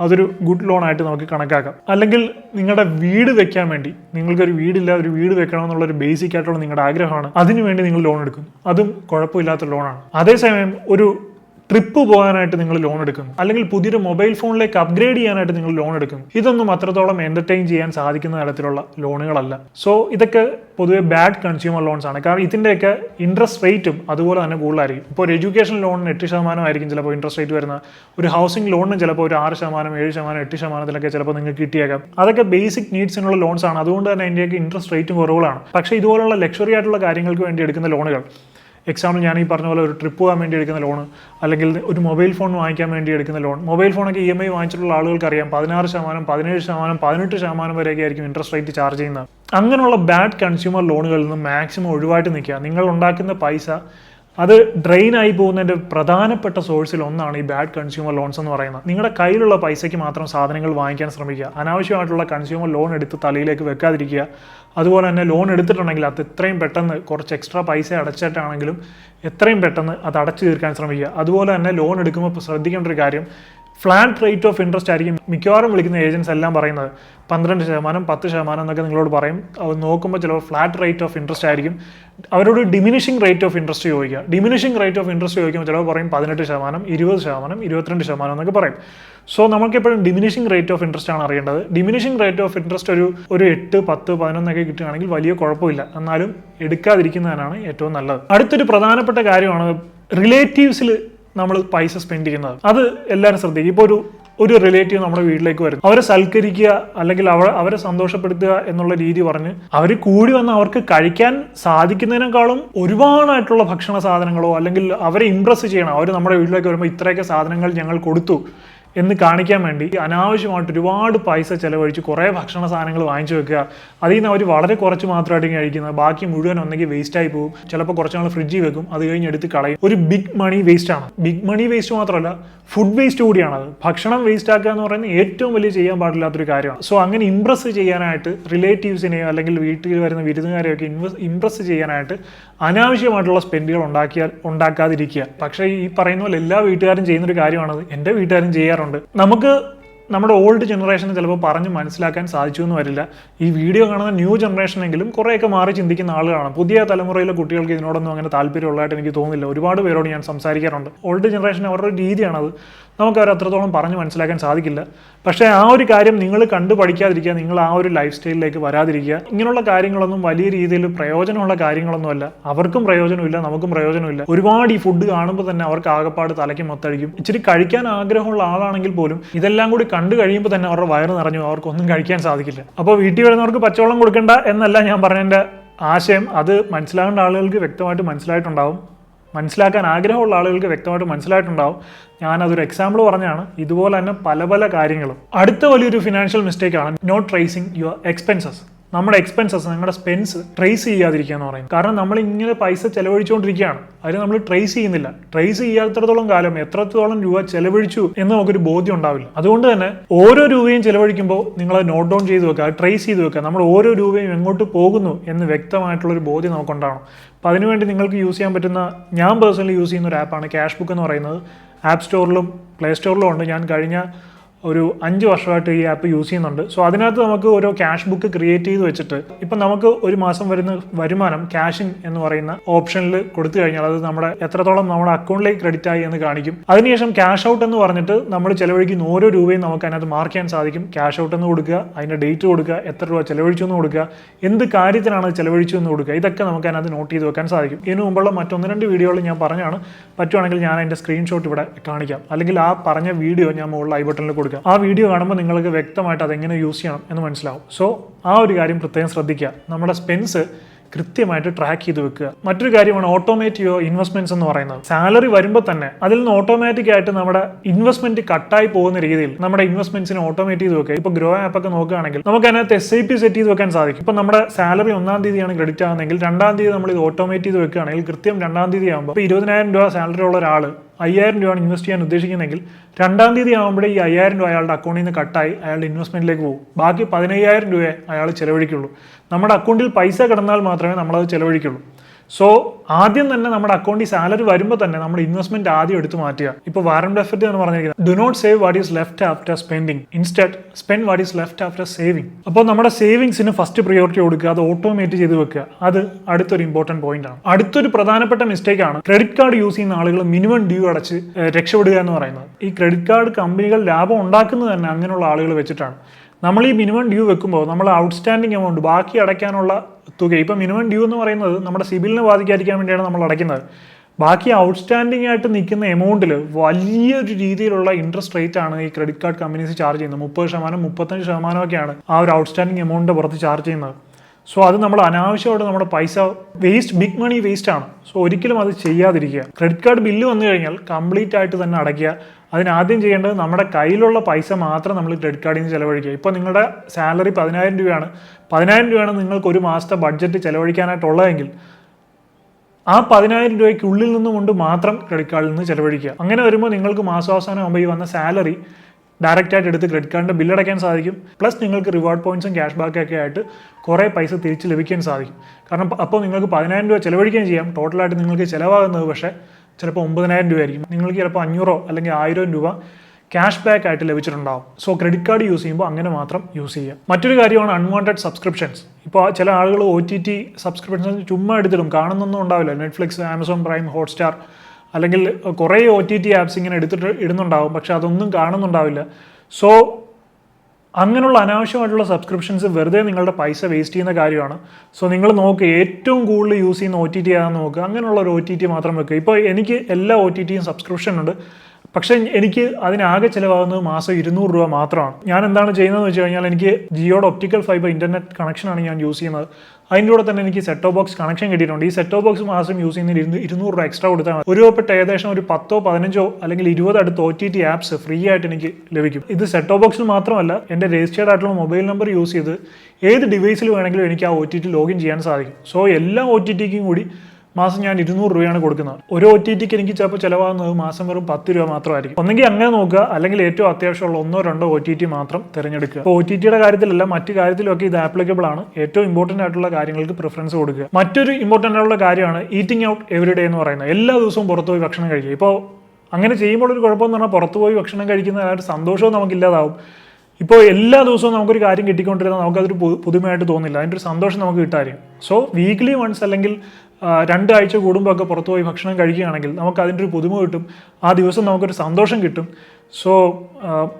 അതൊരു ഗുഡ് ലോൺ ആയിട്ട് നമുക്ക് കണക്കാക്കാം. അല്ലെങ്കിൽ നിങ്ങളുടെ വീട് വെക്കാൻ വേണ്ടി നിങ്ങൾക്കൊരു വീടില്ല ഒരു വീട് വെക്കണമെന്നുള്ള ഒരു ബേസിക് ആയിട്ടുള്ള നിങ്ങളുടെ ആഗ്രഹമാണ്. അതിനുവേണ്ടി നിങ്ങൾ ലോൺ എടുക്കുന്നു. അതും കുഴപ്പമില്ലാത്ത ലോണാണ് അതേസമയം ഒരു ട്രിപ്പ് പോകാനായിട്ട് നിങ്ങൾ ലോൺ എടുക്കുന്നു. അല്ലെങ്കിൽ പുതിയൊരു മൊബൈൽ ഫോണിലേക്ക് അപ്ഗ്രേഡ് ചെയ്യാനായിട്ട് നിങ്ങൾ ലോൺ എടുക്കുന്നു. ഇതൊന്നും അത്രത്തോളം എന്റർടൈൻ ചെയ്യാൻ സാധിക്കുന്ന തരത്തിലുള്ള ലോണുകളല്ല. സോ ഇതൊക്കെ പൊതുവെ ബാഡ് കൺസ്യൂമർ ലോൺസ് ആണ്. കാരണം ഇതിന്റെയൊക്കെ ഇൻട്രസ്റ്റ് റേറ്റും അതുപോലെ തന്നെ കൂടുതലായിരിക്കും. ഇപ്പോൾ ഒരു എഡ്യൂക്കേഷൻ ലോണിന് എട്ട് ശതമാനമായിരിക്കും ചിലപ്പോൾ ഇൻട്രസ്റ്റ് റേറ്റ് വരുന്ന. ഒരു ഹൗസിംഗ് ലോണിന് ചിലപ്പോൾ ഒരു ആറ് ശതമാനം ഏഴ് ശതമാനം എട്ട് ശതമാനത്തിലൊക്കെ ചിലപ്പോൾ നിങ്ങൾക്ക് കിട്ടിയേക്കാം. അതൊക്കെ ബേസിക് നീഡ്സിനുള്ള ലോൺസ് ആണ്. അതുകൊണ്ട് തന്നെ അതിന്റെയൊക്കെ ഇൻട്രസ്റ്റ് റേറ്റും കുറവുകളാണ്. പക്ഷേ ഇതുപോലുള്ള ലക്ഷറി ആയിട്ടുള്ള കാര്യങ്ങൾക്ക് വേണ്ടി എടുക്കുന്ന ലോണുകൾ എക്സാമ്പിൾ ഞാൻ ഈ പറഞ്ഞ പോലെ ഒരു ട്രിപ്പ് പോകാൻ വേണ്ടി എടുക്കുന്ന ലോൺ അല്ലെങ്കിൽ ഒരു മൊബൈൽ ഫോൺ വാങ്ങിക്കാൻ വേണ്ടി എടുക്കുന്ന ലോൺ മൊബൈൽ ഫോണൊക്കെ ഇ എം ഐ വാങ്ങിച്ചിട്ടുള്ള ആളുകൾക്ക് അറിയാം. പതിനാറ് ശതമാനം പതിനേഴ് ശതമാനം പതിനെട്ട് ശതമാനം വരെയൊക്കെ ആയിരിക്കും ഇൻട്രസ്റ്റ് റേറ്റ് ചാർജ് ചെയ്യുന്നത്. അങ്ങനെയുള്ള ബാഡ് കൺസ്യൂമർ ലോണുകളിൽ നിന്ന് മാക്സിമം ഒഴിവായിട്ട് നിൽക്കുക. നിങ്ങൾ ഉണ്ടാക്കുന്ന പൈസ അത് ഡ്രെയിൻ ആയി പോകുന്നതിന്റെ പ്രധാനപ്പെട്ട സോഴ്സിൽ ഒന്നാണ് ഈ ബാഡ് കൺസ്യൂമർ ലോൺസ് എന്ന് പറയുന്നത്. നിങ്ങളുടെ കയ്യിലുള്ള പൈസയ്ക്ക് മാത്രം സാധനങ്ങൾ വാങ്ങിക്കാൻ ശ്രമിക്കുക. അനാവശ്യമായിട്ടുള്ള കൺസ്യൂമർ ലോൺ എടുത്ത് തലയിലേക്ക് വെക്കാതിരിക്കുക. അതുപോലെ തന്നെ ലോൺ എടുത്തിട്ടുണ്ടെങ്കിൽ അത് എത്രയും പെട്ടെന്ന് കുറച്ച് എക്സ്ട്രാ പൈസ അടച്ചിട്ടാണെങ്കിലും എത്രയും പെട്ടെന്ന് അത് അടച്ചു തീർക്കാൻ ശ്രമിക്കുക. അതുപോലെ തന്നെ ലോൺ എടുക്കുമ്പോൾ ശ്രദ്ധിക്കേണ്ട ഒരു കാര്യം ഫ്ലാറ്റ് റേറ്റ് ഓഫ് ഇൻട്രസ്റ്റ് ആയിരിക്കും മിക്കവാറും വിളിക്കുന്ന ഏജൻസ് എല്ലാം പറയുന്നത്. പന്ത്രണ്ട് ശതമാനം പത്ത് ശതമാനം എന്നൊക്കെ നിങ്ങളോട് പറയും. അത് നോക്കുമ്പോൾ ചിലപ്പോൾ ഫ്ലാറ്റ് റേറ്റ് ഓഫ് ഇൻട്രസ്റ്റ് ആയിരിക്കും. അവരോട് ഡിമിനിഷിംഗ് റേറ്റ് ഓഫ് ഇൻട്രസ്റ്റ് ചോദിക്കുക. ഡിമിനിഷിംഗ് റേറ്റ് ഓഫ് ഇൻട്രസ്റ്റ് ചോദിക്കുമ്പോൾ ചിലപ്പോൾ പറയും പതിനെട്ട് ശതമാനം ഇരുപത് ശതമാനം ഇരുപത്തിരണ്ട് ശതമാനം എന്നൊക്കെ പറയും. സോ നമുക്ക് എപ്പോഴും ഡിമിനിഷിംഗ് റേറ്റ് ഓഫ് ഇൻട്രസ്റ്റ് ആണ് അറിയേണ്ടത്. ഡിമിനിഷിംഗ് റേറ്റ് ഓഫ് ഇൻട്രസ്റ്റ് ഒരു ഒരു എട്ട് പത്ത് പതിനൊന്നൊക്കെ കിട്ടുകയാണെങ്കിൽ വലിയ കുഴപ്പമില്ല. എന്നാലും എടുക്കാതിരിക്കുന്നതിനാണ് ഏറ്റവും നല്ലത്. അടുത്തൊരു പ്രധാനപ്പെട്ട കാര്യമാണ് റിലേറ്റീവ്സിൽ നമ്മൾ പൈസ സ്പെൻഡ് ചെയ്യുന്നത്. അത് എല്ലാവരും ശ്രദ്ധിക്കും. ഇപ്പോൾ ഒരു ഒരു റിലേറ്റീവ് നമ്മുടെ വീട്ടിലേക്ക് വരുന്നു. അവരെ സൽക്കരിക്കുക അല്ലെങ്കിൽ അവ അവരെ സന്തോഷപ്പെടുത്തുക എന്നുള്ള രീതി പറഞ്ഞ് അവർ കൂടി വന്ന് അവർക്ക് കഴിക്കാൻ സാധിക്കുന്നതിനേക്കാളും ഒരുപാടായിട്ടുള്ള ഭക്ഷണ സാധനങ്ങളോ അല്ലെങ്കിൽ അവരെ ഇംപ്രസ് ചെയ്യണം. അവർ നമ്മുടെ വീട്ടിലേക്ക് വരുമ്പോൾ ഇത്രയൊക്കെ സാധനങ്ങൾ ഞങ്ങൾ കൊടുത്തു. എന്ന് കാണിക്കാൻ വേണ്ടി അനാവശ്യമായിട്ട് ഒരുപാട് പൈസ ചിലവഴിച്ച് കുറേ ഭക്ഷണ സാധനങ്ങൾ വാങ്ങിച്ചു വെക്കുക. അതിൽ നിന്ന് അവർ വളരെ കുറച്ച് മാത്രമായിട്ട് കഴിക്കുന്നത്. ബാക്കി മുഴുവൻ ഒന്നെങ്കിൽ വേസ്റ്റ് ആയി പോകും. ചിലപ്പോൾ കുറച്ച് നാൾ ഫ്രിഡ്ജിൽ വെക്കും. അത് കഴിഞ്ഞ് എടുത്ത് കളയും. ഒരു ബിഗ് മണി വേസ്റ്റ് ആണ്. ബിഗ് മണി വേസ്റ്റ് മാത്രമല്ല ഫുഡ് വേസ്റ്റ് കൂടിയാണത്. ഭക്ഷണം വേസ്റ്റ് ആക്കുക എന്ന് പറയുന്നത് ഏറ്റവും വലിയ ചെയ്യാൻ പാടില്ലാത്തൊരു കാര്യമാണ്. സോ അങ്ങനെ ഇംപ്രസ് ചെയ്യാനായിട്ട് റിലേറ്റീവ്സിനെയോ അല്ലെങ്കിൽ വീട്ടിൽ വരുന്ന വിരുന്നുകാരെയൊക്കെ ഇൻവെസ് ഇംപ്രസ് ചെയ്യാനായിട്ട് അനാവശ്യമായിട്ടുള്ള സ്പെൻഡുകൾ ഉണ്ടാക്കിയാൽ ഉണ്ടാക്കാതിരിക്കുക. പക്ഷേ ഈ പറയുന്ന പോലെ എല്ലാ വീട്ടുകാരും ചെയ്യുന്നൊരു കാര്യമാണത്. എന്റെ വീട്ടുകാരും ചെയ്യാറുണ്ട്. നമുക്ക് നമ്മുടെ ഓൾഡ് ജനറേഷന് ചിലപ്പോൾ പറഞ്ഞ് മനസ്സിലാക്കാൻ സാധിച്ചു എന്ന് വരില്ല. ഈ വീഡിയോ കാണുന്ന ന്യൂ ജനറേഷനെങ്കിലും കുറേയൊക്കെ മാറി ചിന്തിക്കുന്ന ആളുകളാണ്. പുതിയ തലമുറയിലെ കുട്ടികൾക്ക് ഇതിനോടൊന്നും അങ്ങനെ താല്പര്യമുള്ളതായിട്ട് എനിക്ക് തോന്നുന്നില്ല. ഒരുപാട് പേരോട് ഞാൻ സംസാരിക്കാറുണ്ട്. ഓൾഡ് ജനറേഷൻ അവരുടെ രീതിയാണത്. നമുക്ക് അവർ അത്രത്തോളം പറഞ്ഞ് മനസ്സിലാക്കാൻ സാധിക്കില്ല. പക്ഷേ ആ ഒരു കാര്യം നിങ്ങൾ കണ്ടു പഠിക്കാതിരിക്കുക നിങ്ങൾ ആ ഒരു ലൈഫ് സ്റ്റൈലിലേക്ക് വരാതിരിക്കുക ഇങ്ങനെയുള്ള കാര്യങ്ങളൊന്നും വലിയ രീതിയിൽ പ്രയോജനമുള്ള കാര്യങ്ങളൊന്നുമല്ല. അവർക്കും പ്രയോജനമില്ല നമുക്കും പ്രയോജനമില്ല. ഒരുപാട് ഈ ഫുഡ് കാണുമ്പോൾ തന്നെ അവർക്ക് ആകപ്പാട് തലയ്ക്ക് മൊത്തടിക്കും. ഇച്ചിരി കഴിക്കാൻ ആഗ്രഹമുള്ള ആളാണെങ്കിൽ പോലും ഇതെല്ലാം കൂടി കണ്ടു കഴിയുമ്പോൾ തന്നെ അവരുടെ വയറ് നിറഞ്ഞു അവർക്കൊന്നും കഴിക്കാൻ സാധിക്കില്ല. അപ്പോൾ വീട്ടിൽ വരുന്നവർക്ക് പച്ചവെള്ളം കൊടുക്കേണ്ട എന്നല്ല ഞാൻ പറഞ്ഞതിന്റെ ആശയം. അത് മനസ്സിലാകേണ്ട ആളുകൾക്ക് വ്യക്തമായിട്ട് മനസ്സിലായിട്ടുണ്ടാവും. മനസ്സിലാക്കാൻ ആഗ്രഹമുള്ള ആളുകൾക്ക് വ്യക്തമായിട്ട് മനസ്സിലായിട്ടുണ്ടാവും. ഞാനതൊരു എക്സാമ്പിൾ പറഞ്ഞാണ്. ഇതുപോലെ തന്നെ പല പല കാര്യങ്ങളും. അടുത്ത വലിയൊരു ഫിനാൻഷ്യൽ മിസ്റ്റേക്കാണ് നോട്ട് ട്രേസിങ് യുവർ എക്സ്പെൻസസ് നമ്മുടെ എക്സ്പെൻസസ് നിങ്ങളുടെ സ്പെൻസ് ട്രേസ് ചെയ്യാതിരിക്കുക എന്ന് പറയും കാരണം നമ്മൾ ഇങ്ങനെ പൈസ ചെലവഴിച്ചുകൊണ്ടിരിക്കുകയാണ്. അതിന് നമ്മൾ ട്രേസ് ചെയ്യുന്നില്ല. ട്രേസ് ചെയ്യാത്തടത്തോളം കാലം എത്രത്തോളം രൂപ ചെലവഴിച്ചു എന്ന് നമുക്കൊരു ബോധ്യം ഉണ്ടാവില്ല. അതുകൊണ്ട് തന്നെ ഓരോ രൂപയും ചെലവഴിക്കുമ്പോൾ നിങ്ങൾ നോട്ട് ഡൗൺ ചെയ്ത് വെക്കുക ട്രേസ് ചെയ്ത് വെക്കുക. നമ്മൾ ഓരോ രൂപയും എങ്ങോട്ട് പോകുന്നു എന്ന് വ്യക്തമായിട്ടുള്ളൊരു ബോധ്യം നമുക്കുണ്ടാവണം. അപ്പോൾ അതിനുവേണ്ടി നിങ്ങൾക്ക് യൂസ് ചെയ്യാൻ പറ്റുന്ന ഞാൻ പേഴ്സണലി യൂസ് ചെയ്യുന്ന ഒരു ആപ്പാണ് ക്യാഷ് ബുക്ക് എന്ന് പറയുന്നത്. ആപ്പ് സ്റ്റോറിലും പ്ലേ സ്റ്റോറിലും ഉണ്ട്. ഞാൻ കഴിഞ്ഞ ഒരു അഞ്ച് വർഷമായിട്ട് ഈ ആപ്പ് യൂസ് ചെയ്യുന്നുണ്ട്. സോ അതിനകത്ത് നമുക്ക് ഓരോ ക്യാഷ് ബുക്ക് ക്രിയേറ്റ് ചെയ്ത് വെച്ചിട്ട് ഇപ്പം നമുക്ക് ഒരു മാസം വരുന്ന വരുമാനം ക്യാഷിൻ എന്ന് പറയുന്ന ഓപ്ഷനിൽ കൊടുത്തു കഴിഞ്ഞാൽ അത് നമ്മുടെ എത്രത്തോളം നമ്മുടെ അക്കൗണ്ടിലേക്ക് ക്രെഡിറ്റ് ആയി എന്ന് കാണിക്കും. അതിനുശേഷം ക്യാഷ് ഔട്ട് എന്ന് പറഞ്ഞിട്ട് നമ്മൾ ചെലവഴിക്കുന്ന ഓരോ രൂപയും നമുക്ക് അതിനകത്ത് മാർക്ക് ചെയ്യാൻ സാധിക്കും. ക്യാഷ് ഔട്ട് എന്ന് കൊടുക്കുക അതിന്റെ ഡേറ്റ് കൊടുക്കുക എത്ര രൂപ ചെലവഴിച്ചു എന്ന് കൊടുക്കുക എന്ത് കാര്യത്തിനാണ് ചെലവഴിച്ചു എന്ന് കൊടുക്കുക ഇതൊക്കെ നമുക്ക് അതിനകത്ത് നോട്ട് ചെയ്ത് വെക്കാൻ സാധിക്കും. ഇതിനു മുമ്പുള്ള മറ്റൊന്ന് രണ്ട് വീഡിയോകൾ ഞാൻ പറഞ്ഞാണ്. പറ്റുവാണെങ്കിൽ ഞാൻ അതിന്റെ സ്ക്രീൻഷോട്ട് ഇവിടെ കാണിക്കാം. അല്ലെങ്കിൽ ആ പറഞ്ഞ വീഡിയോ ഞാൻ മുകളിൽ ഐ ബട്ടണിൽ കൊടുക്കാം. ആ വീഡിയോ കാണുമ്പോൾ നിങ്ങൾക്ക് വ്യക്തമായിട്ട് അതെങ്ങനെ യൂസ് ചെയ്യണം എന്ന് മനസ്സിലാവും. സോ ആ ഒരു കാര്യം പ്രത്യേകം ശ്രദ്ധിക്കുക. നമ്മുടെ സ്പെൻസ് കൃത്യമായിട്ട് ട്രാക്ക് ചെയ്ത് വെക്കുക. മറ്റൊരു കാര്യമാണ് ഓട്ടോമേറ്റ് യുവർ ഇൻവെസ്റ്റ്മെന്റ്സ് എന്ന് പറയുന്നത്. സാലറി വരുമ്പോൾ തന്നെ അതിൽ നിന്ന് ഓട്ടോമാറ്റിക് ആയിട്ട് നമ്മുടെ ഇൻവെസ്റ്റ്മെന്റ് കട്ടായി പോകുന്ന രീതിയിൽ നമ്മുടെ ഇൻവെസ്റ്റ്മെന്റ്സിനെ ഓട്ടോമേറ്റ് ചെയ്ത് വെക്കുക. ഇപ്പൊ ഗ്രോ ആപ്പ് ഒക്കെ നോക്കുകയാണെങ്കിൽ നമുക്ക് അതിനകത്ത് എസ് ഐ പി സെറ്റ് ചെയ്ത് വെക്കാൻ സാധിക്കും. ഇപ്പൊ നമ്മുടെ സാലറി ഒന്നാം തീയതിയാണ് ക്രെഡിറ്റ് ആകുന്നതെങ്കിൽ രണ്ടാം തീയതി നമ്മൾ ഇത് ഓട്ടോമേറ്റ് ചെയ്ത് വെക്കുകയാണെങ്കിൽ കൃത്യം രണ്ടാം തീയതി ആകുമ്പോൾ ഇപ്പോൾ ഇരുപതിനായിരം രൂപ സാലറി ഉള്ള ഒരാൾ അയ്യായിരം രൂപയാണ് ഇൻവെസ്റ്റ് ചെയ്യാൻ ഉദ്ദേശിക്കുന്നതെങ്കിൽ രണ്ടാം തീയതി ആകുമ്പോഴേ ഈ അയ്യായിരം രൂപ അയാളുടെ അക്കൗണ്ടിൽ നിന്ന് കട്ടായി അയാളുടെ ഇൻവെസ്റ്റ്മെന്റിലേക്ക് പോകും. ബാക്കി പതിനയ്യായിരം രൂപയെ അയാൾ ചെലവഴിക്കുള്ളൂ. നമ്മുടെ അക്കൗണ്ടിൽ പൈസ കിടന്നാൽ മാത്രമേ നമ്മളത് ചെലവഴിക്കുള്ളൂ. സോ ആദ്യം തന്നെ നമ്മുടെ അക്കൗണ്ടിൽ സാലറി വരുമ്പോൾ തന്നെ നമ്മുടെ ഇൻവെസ്റ്റ്മെന്റ് ആദ്യം എടുത്തു മാറ്റുക. ഇപ്പോൾ വാറൻ ഡെഫറ്റ് എന്ന് പറഞ്ഞിരിക്കുന്നത് do not save what is left after spending instead spend what is left after saving അപ്പോൾ നമ്മുടെ സേവിങ്സിന് ഫസ്റ്റ് പ്രിയോറിറ്റി കൊടുക്കുക അത് ഓട്ടോമേറ്റ് ചെയ്ത് വെക്കുക. അത് അടുത്തൊരു ഇമ്പോർട്ടന്റ് പോയിന്റ് ആണ്. അടുത്തൊരു പ്രധാനപ്പെട്ട മിസ്റ്റേക്ക് ആണ് ക്രെഡിറ്റ് കാർഡ് യൂസ് ചെയ്യുന്ന ആളുകൾ മിനിമം ഡ്യൂ അടച്ച് രക്ഷപ്പെടുക എന്ന് പറയുന്നത്. ഈ ക്രെഡിറ്റ് കാർഡ് കമ്പനികൾ ലാഭം ഉണ്ടാക്കുന്നത് തന്നെ അങ്ങനെയുള്ള ആളുകൾ വെച്ചിട്ടാണ്. നമ്മൾ ഈ മിനിമം ഡ്യൂ വെക്കുമ്പോൾ നമ്മൾ ഔട്ട്സ്റ്റാൻഡിങ് എമൗണ്ട് ബാക്കി അടയ്ക്കാനുള്ള തുക. ഇപ്പം മിനിമം ഡ്യൂ എന്ന് പറയുന്നത് നമ്മുടെ സിബിലിനെ ബാധിക്കാതിരിക്കാൻ വേണ്ടിയാണ് നമ്മൾ അടയ്ക്കുന്നത്. ബാക്കി ഔട്ട്സ്റ്റാൻഡിംഗ് ആയിട്ട് നിൽക്കുന്ന എമൗണ്ടിൽ വലിയൊരു രീതിയിലുള്ള ഇൻട്രസ്റ്റ് റേറ്റ് ആണ് ഈ ക്രെഡിറ്റ് കാർഡ് കമ്പനീസ് ചാർജ് ചെയ്യുന്നത്. മുപ്പത് ശതമാനം മുപ്പത്തഞ്ച് ശതമാനമൊക്കെയാണ് ആ ഒരു ഔട്ട്സ്റ്റാൻഡിങ് എമൗണ്ടിന്റെ പുറത്ത് ചാർജ് ചെയ്യുന്നത്. സോ അത് നമ്മൾ അനാവശ്യമായിട്ട് നമ്മുടെ പൈസ വേസ്റ്റ് ബിഗ് മണി വേസ്റ്റ് ആണ്. സോ ഒരിക്കലും അത് ചെയ്യാതിരിക്കുക. ക്രെഡിറ്റ് കാർഡ് ബില്ല് വന്നു കഴിഞ്ഞാൽ കംപ്ലീറ്റ് ആയിട്ട് തന്നെ അടയ്ക്കുക. അതിനാദ്യം ചെയ്യേണ്ടത് നമ്മുടെ കയ്യിലുള്ള പൈസ മാത്രം നമ്മൾ ക്രെഡിറ്റ് കാർഡിൽ നിന്ന് ചിലവഴിക്കുക. ഇപ്പോൾ നിങ്ങളുടെ സാലറി പതിനായിരം രൂപയാണ്. പതിനായിരം രൂപയാണ് നിങ്ങൾക്ക് ഒരു മാസത്തെ ബഡ്ജറ്റ് ചിലവഴിക്കാനായിട്ടുള്ളതെങ്കിൽ ആ പതിനായിരം രൂപയ്ക്കുള്ളിൽ നിന്നും കൊണ്ട് മാത്രം ക്രെഡിറ്റ് കാർഡിൽ നിന്ന് ചിലവഴിക്കുക. അങ്ങനെ വരുമ്പോൾ നിങ്ങൾക്ക് മാസാവസാനം ആകുമ്പോൾ ഈ വന്ന സാലറി ഡയറക്റ്റ് ആയിട്ട് എടുത്ത് ക്രെഡിറ്റ് കാർഡിന്റെ ബില്ലടയ്ക്കാൻ സാധിക്കും. പ്ലസ് നിങ്ങൾക്ക് റിവാർഡ് പോയിൻസും ക്യാഷ് ബാക്കൊക്കെ ആയിട്ട് കുറേ പൈസ തിരിച്ച് ലഭിക്കാൻ സാധിക്കും. കാരണം അപ്പോൾ നിങ്ങൾക്ക് പതിനായിരം രൂപ ചിലവഴിക്കുകയും ചെയ്യാം. ടോട്ടലായിട്ട് നിങ്ങൾക്ക് ചിലവാകുന്നത് പക്ഷേ ചിലപ്പോൾ ഒമ്പതിനായിരം രൂപ ആയിരിക്കും നിങ്ങൾക്ക് ചിലപ്പോൾ അഞ്ഞൂറോ അല്ലെങ്കിൽ ആയിരം രൂപ ക്യാഷ് ബാക്ക് ആയിട്ട് ലഭിച്ചിട്ടുണ്ടാവും. സോ ക്രെഡിറ്റ് കാർഡ് യൂസ് ചെയ്യുമ്പോൾ അങ്ങനെ മാത്രം യൂസ് ചെയ്യുക. മറ്റൊരു കാര്യമാണ് അൺവാണ്ടഡ് സബ്സ്ക്രിപ്ഷൻസ് ഇപ്പോൾ ചില ആളുകൾ ഒ ടി ടി സബ്സ്ക്രിപ്ഷൻസ് ചുമ്മാ എടുത്തിടും. കാണുന്നൊന്നും ഉണ്ടാവില്ല. നെറ്റ്ഫ്ലിക്സ് ആമസോൺ പ്രൈം ഹോട്ട്സ്റ്റാർ അല്ലെങ്കിൽ കുറേ ഒ ടി ടി ആപ്സ് ഇങ്ങനെ എടുത്തിട്ട് ഇടുന്നുണ്ടാവും. പക്ഷെ അതൊന്നും കാണുന്നുണ്ടാവില്ല. സോ അങ്ങനെയുള്ള അനാവശ്യമായിട്ടുള്ള സബ്സ്ക്രിപ്ഷൻസ് വെറുതെ നിങ്ങളുടെ പൈസ വേസ്റ്റ് ചെയ്യുന്ന കാര്യമാണ്. സോ നിങ്ങൾ നോക്കുക ഏറ്റവും കൂടുതൽ യൂസ് ചെയ്യുന്ന ഒ ടി ടി ആണെന്ന് നോക്കുക അങ്ങനെയുള്ള ഒരു ഒ ടി ടി മാത്രം വെക്കുക ഇപ്പോൾ എനിക്ക് എല്ലാ ഒ ടി ടിയും സബ്സ്ക്രിപ്ഷൻ ഉണ്ട്. പക്ഷേ എനിക്ക് അതിനാകെ ചിലവാകുന്നത് മാസം ഇരുന്നൂറ് രൂപ മാത്രമാണ്. ഞാൻ എന്താണ് ചെയ്യുന്നതെന്ന് വെച്ച് കഴിഞ്ഞാൽ എനിക്ക് ജിയോയുടെ ഒപ്റ്റിക്കൽ ഫൈബർ ഇന്റർനെറ്റ് കണക്ഷനാണ് ഞാൻ യൂസ് ചെയ്യുന്നത്. അതിന്റെ കൂടെ തന്നെ എനിക്ക് സെറ്റോ ബോക്സ് കണക്ഷൻ കിട്ടിയിട്ടുണ്ട്. ഈ സെറ്റോ ബോക്സ് മാസം യൂസ് ചെയ്യുന്നതിന് ഇരുന്ന് ഇരുന്നൂറ് രൂപ എക്സ്ട്രാ കൊടുത്താൽ ഒരു രൂപപ്പെട്ട് ഏകദേശം ഒരു പത്തോ പതിനഞ്ചോ അല്ലെങ്കിൽ ഇരുപത് അടുത്ത് O T T apps free ആയിട്ട് എനിക്ക് ലഭിക്കും. ഇത് സെറ്റോ ബോക്സിൽ മാത്രമല്ല എന്റെ രജിസ്റ്റേർഡ് ആയിട്ടുള്ള മൊബൈൽ നമ്പർ യൂസ് ചെയ്ത് ഏത് ഡിവൈസിൽ വേണമെങ്കിലും എനിക്ക് ആ ഒ ടി ടി ലോഗിൻ ചെയ്യാൻ സാധിക്കും. സോ എല്ലാ ഒ ടി ടിക്കും കൂടി മാസം ഞാൻ ഇരുന്നൂറ് രൂപയാണ് കൊടുക്കുന്നത്. ഒരു ഒ ടി ടിക്ക് എനിക്ക് ചിലപ്പോൾ ചിലവാകുന്നത് മാസം വെറും പത്ത് രൂപ മാത്രമായിരിക്കും. ഒന്നെങ്കിൽ അങ്ങനെ നോക്കുക അല്ലെങ്കിൽ ഏറ്റവും അത്യാവശ്യമുള്ള ഒന്നോ രണ്ടോ ഒ ടി ടി മാത്രം തിരഞ്ഞെടുക്കുക. ഒ ടി ടിയുടെ കാര്യത്തിലല്ല മറ്റു കാര്യത്തിലൊക്കെ ഇത് ആപ്ലിക്കബിൾ ആണ്. ഏറ്റവും ഇമ്പോർട്ടന്റ് ആയിട്ടുള്ള കാര്യങ്ങൾക്ക് പ്രിഫറൻസ് കൊടുക്കുക. മറ്റൊരു ഇമ്പോർട്ടന്റ് ആയിട്ടുള്ള കാര്യമാണ് ഈറ്റിംഗ് ഔട്ട് എവറി ഡേ എന്ന് പറയുന്നത്. എല്ലാ ദിവസവും പുറത്തുപോയി ഭക്ഷണം കഴിക്കുക. ഇപ്പോൾ അങ്ങനെ ചെയ്യുമ്പോൾ ഒരു കുഴപ്പമെന്ന് പറഞ്ഞാൽ പുറത്തു പോയി ഭക്ഷണം കഴിക്കുന്ന ഒരു സന്തോഷവും നമുക്കില്ലാതാവും. ഇപ്പോൾ എല്ലാ ദിവസവും നമുക്കൊരു കാര്യം കിട്ടിക്കൊണ്ടിരുന്നാൽ നമുക്കതൊരു പുതുമയായിട്ട് തോന്നില്ല. അതിന്റെ ഒരു സന്തോഷം നമുക്ക് കിട്ടാറിയും സോ വീക്ക്ലി വൺസ് അല്ലെങ്കിൽ രണ്ടാഴ്ച കൂടുമ്പോൾ ഒക്കെ പുറത്തുപോയി ഭക്ഷണം കഴിക്കുകയാണെങ്കിൽ നമുക്ക് അതിന്റെ ഒരു പുതുമ കിട്ടും. ആ ദിവസം നമുക്കൊരു സന്തോഷം കിട്ടും. സോ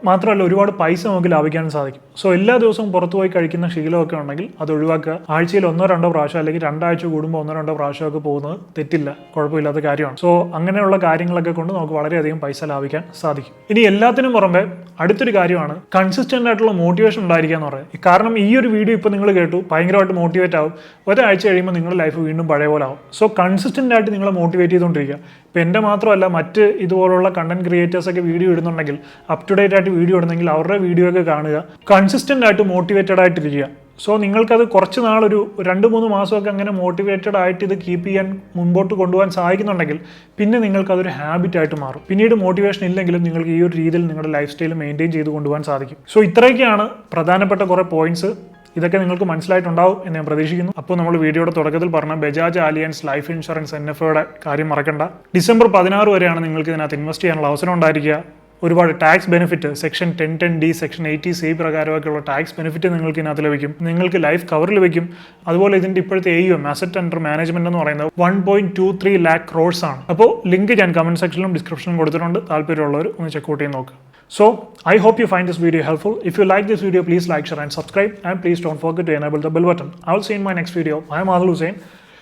മാത്രമല്ല ഒരുപാട് പൈസ നമുക്ക് ലാഭിക്കാനും സാധിക്കും. സോ എല്ലാ ദിവസവും പുറത്തു പോയി കഴിക്കുന്ന ശീലമൊക്കെ ഉണ്ടെങ്കിൽ അത് ഒഴിവാക്കുക. ആഴ്ചയിൽ ഒന്നോ രണ്ടോ പ്രാവശ്യം അല്ലെങ്കിൽ രണ്ടാഴ്ച കൂടുമ്പോൾ ഒന്നോ രണ്ടോ പ്രാവശ്യമൊക്കെ പോകുന്നത് തെറ്റില്ല. കുഴപ്പമില്ലാത്ത കാര്യമാണ്. സോ അങ്ങനെയുള്ള കാര്യങ്ങളൊക്കെ കൊണ്ട് നമുക്ക് വളരെയധികം പൈസ ലാഭിക്കാൻ സാധിക്കും. ഇനി എല്ലാത്തിനും പുറമെ അടുത്തൊരു കാര്യമാണ്. കൺസിസ്റ്റന്റ് ആയിട്ടുള്ള മോട്ടിവേഷൻ ഉണ്ടായിരിക്കുക എന്ന് പറയുന്നത്. കാരണം ഈ ഒരു വീഡിയോ ഇപ്പോൾ നിങ്ങൾ കേട്ടു. ഭയങ്കരമായിട്ട് മോട്ടിവേറ്റ് ആവും. ഒരാഴ്ച കഴിയുമ്പോൾ നിങ്ങളുടെ ലൈഫ് വീണ്ടും പഴയ പോലെ ആവും. സോ കൺസിസ്റ്റന്റ് ആയിട്ട് നിങ്ങളെ മോട്ടിവേറ്റ് ചെയ്തുകൊണ്ടിരിക്കുക. ഇപ്പോൾ എന്റെ മാത്രമല്ല മറ്റ് ഇതുപോലുള്ള കണ്ടന്റ് ക്രിയേറ്റേഴ്സൊക്കെ വീഡിയോ ഇടുന്നുണ്ടെങ്കിൽ അപ് ടു ഡേറ്റ് ആയിട്ട് വീഡിയോ ഇടുന്നെങ്കിൽ അവരുടെ വീഡിയോ ഒക്കെ കാണുക. കൺസിസ്റ്റന്റ് ആയിട്ട് മോട്ടിവേറ്റഡ് ആയിട്ടിരിക്കുക. സോ നിങ്ങൾക്കത് കുറച്ച് നാളൊരു രണ്ട് മൂന്ന് മാസമൊക്കെ അങ്ങനെ മോട്ടിവേറ്റഡ് ആയിട്ട് ഇത് കീപ്പ് ചെയ്യാൻ മുമ്പോട്ട് കൊണ്ടുപോകാൻ സാധിക്കുന്നുണ്ടെങ്കിൽ പിന്നെ നിങ്ങൾക്കതൊരു ആയിട്ട് മാറും. പിന്നീട് മോട്ടിവേഷൻ ഇല്ലെങ്കിലും നിങ്ങൾക്ക് ഈ ഒരു രീതിയിൽ നിങ്ങളുടെ ലൈഫ് സ്റ്റൈൽ മെയിന്റെയിൻ ചെയ്ത് കൊണ്ടുപോകാൻ സാധിക്കും. സോ ഇത്രയൊക്കെയാണ് പ്രധാനപ്പെട്ട കുറേ പോയിന്റ്സ് ഇതൊക്കെ നിങ്ങൾക്ക് മനസ്സിലായിട്ടുണ്ടാവും എന്ന് ഞാൻ പ്രതീക്ഷിക്കുന്നു. അപ്പോൾ നമ്മൾ വീഡിയോയുടെ തുടക്കത്തിൽ പറഞ്ഞ Bajaj Allianz life insurance N F കാര്യം മറക്കണ്ട. ഡിസംബർ പതിനാറ് വരെയാണ് നിങ്ങൾക്ക് ഇതിനകത്ത് ഇൻവെസ്റ്റ് ചെയ്യാനുള്ള അവസരം ഉണ്ടായിരിക്കുക. ഒരുപാട് tax benefit section ten ten D section eighty C പ്രകാരമൊക്കെയുള്ള tax benefit നിങ്ങൾക്ക് ഇതിനകത്ത് ലഭിക്കും നിങ്ങൾക്ക് ലൈഫ് കവർ ലഭിക്കും അതുപോലെ ഇതിന്റെ ഇപ്പോഴത്തെ എ അസറ്റ് അണ്ടർ മാനേജ്മെന്റ് എന്ന് പറയുന്നത് one point two three lakh crores ആണ് അപ്പോൾ ലിങ്ക് ഞാൻ കമന്റ് സെക്ഷനിലും ഡിസ്ക്രിപ്ഷനിലും കൊടുത്തിട്ടുണ്ട് താല്പര്യമുള്ളവർ ഒന്ന് ചെക്കൗട്ട് ചെയ്ത് നോക്കുക So, I hope you find this video helpful. If you like this video, please like, share, and subscribe. And please don't forget to enable the bell button. I will see you in my next video. I am Adil Hussain,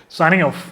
signing off.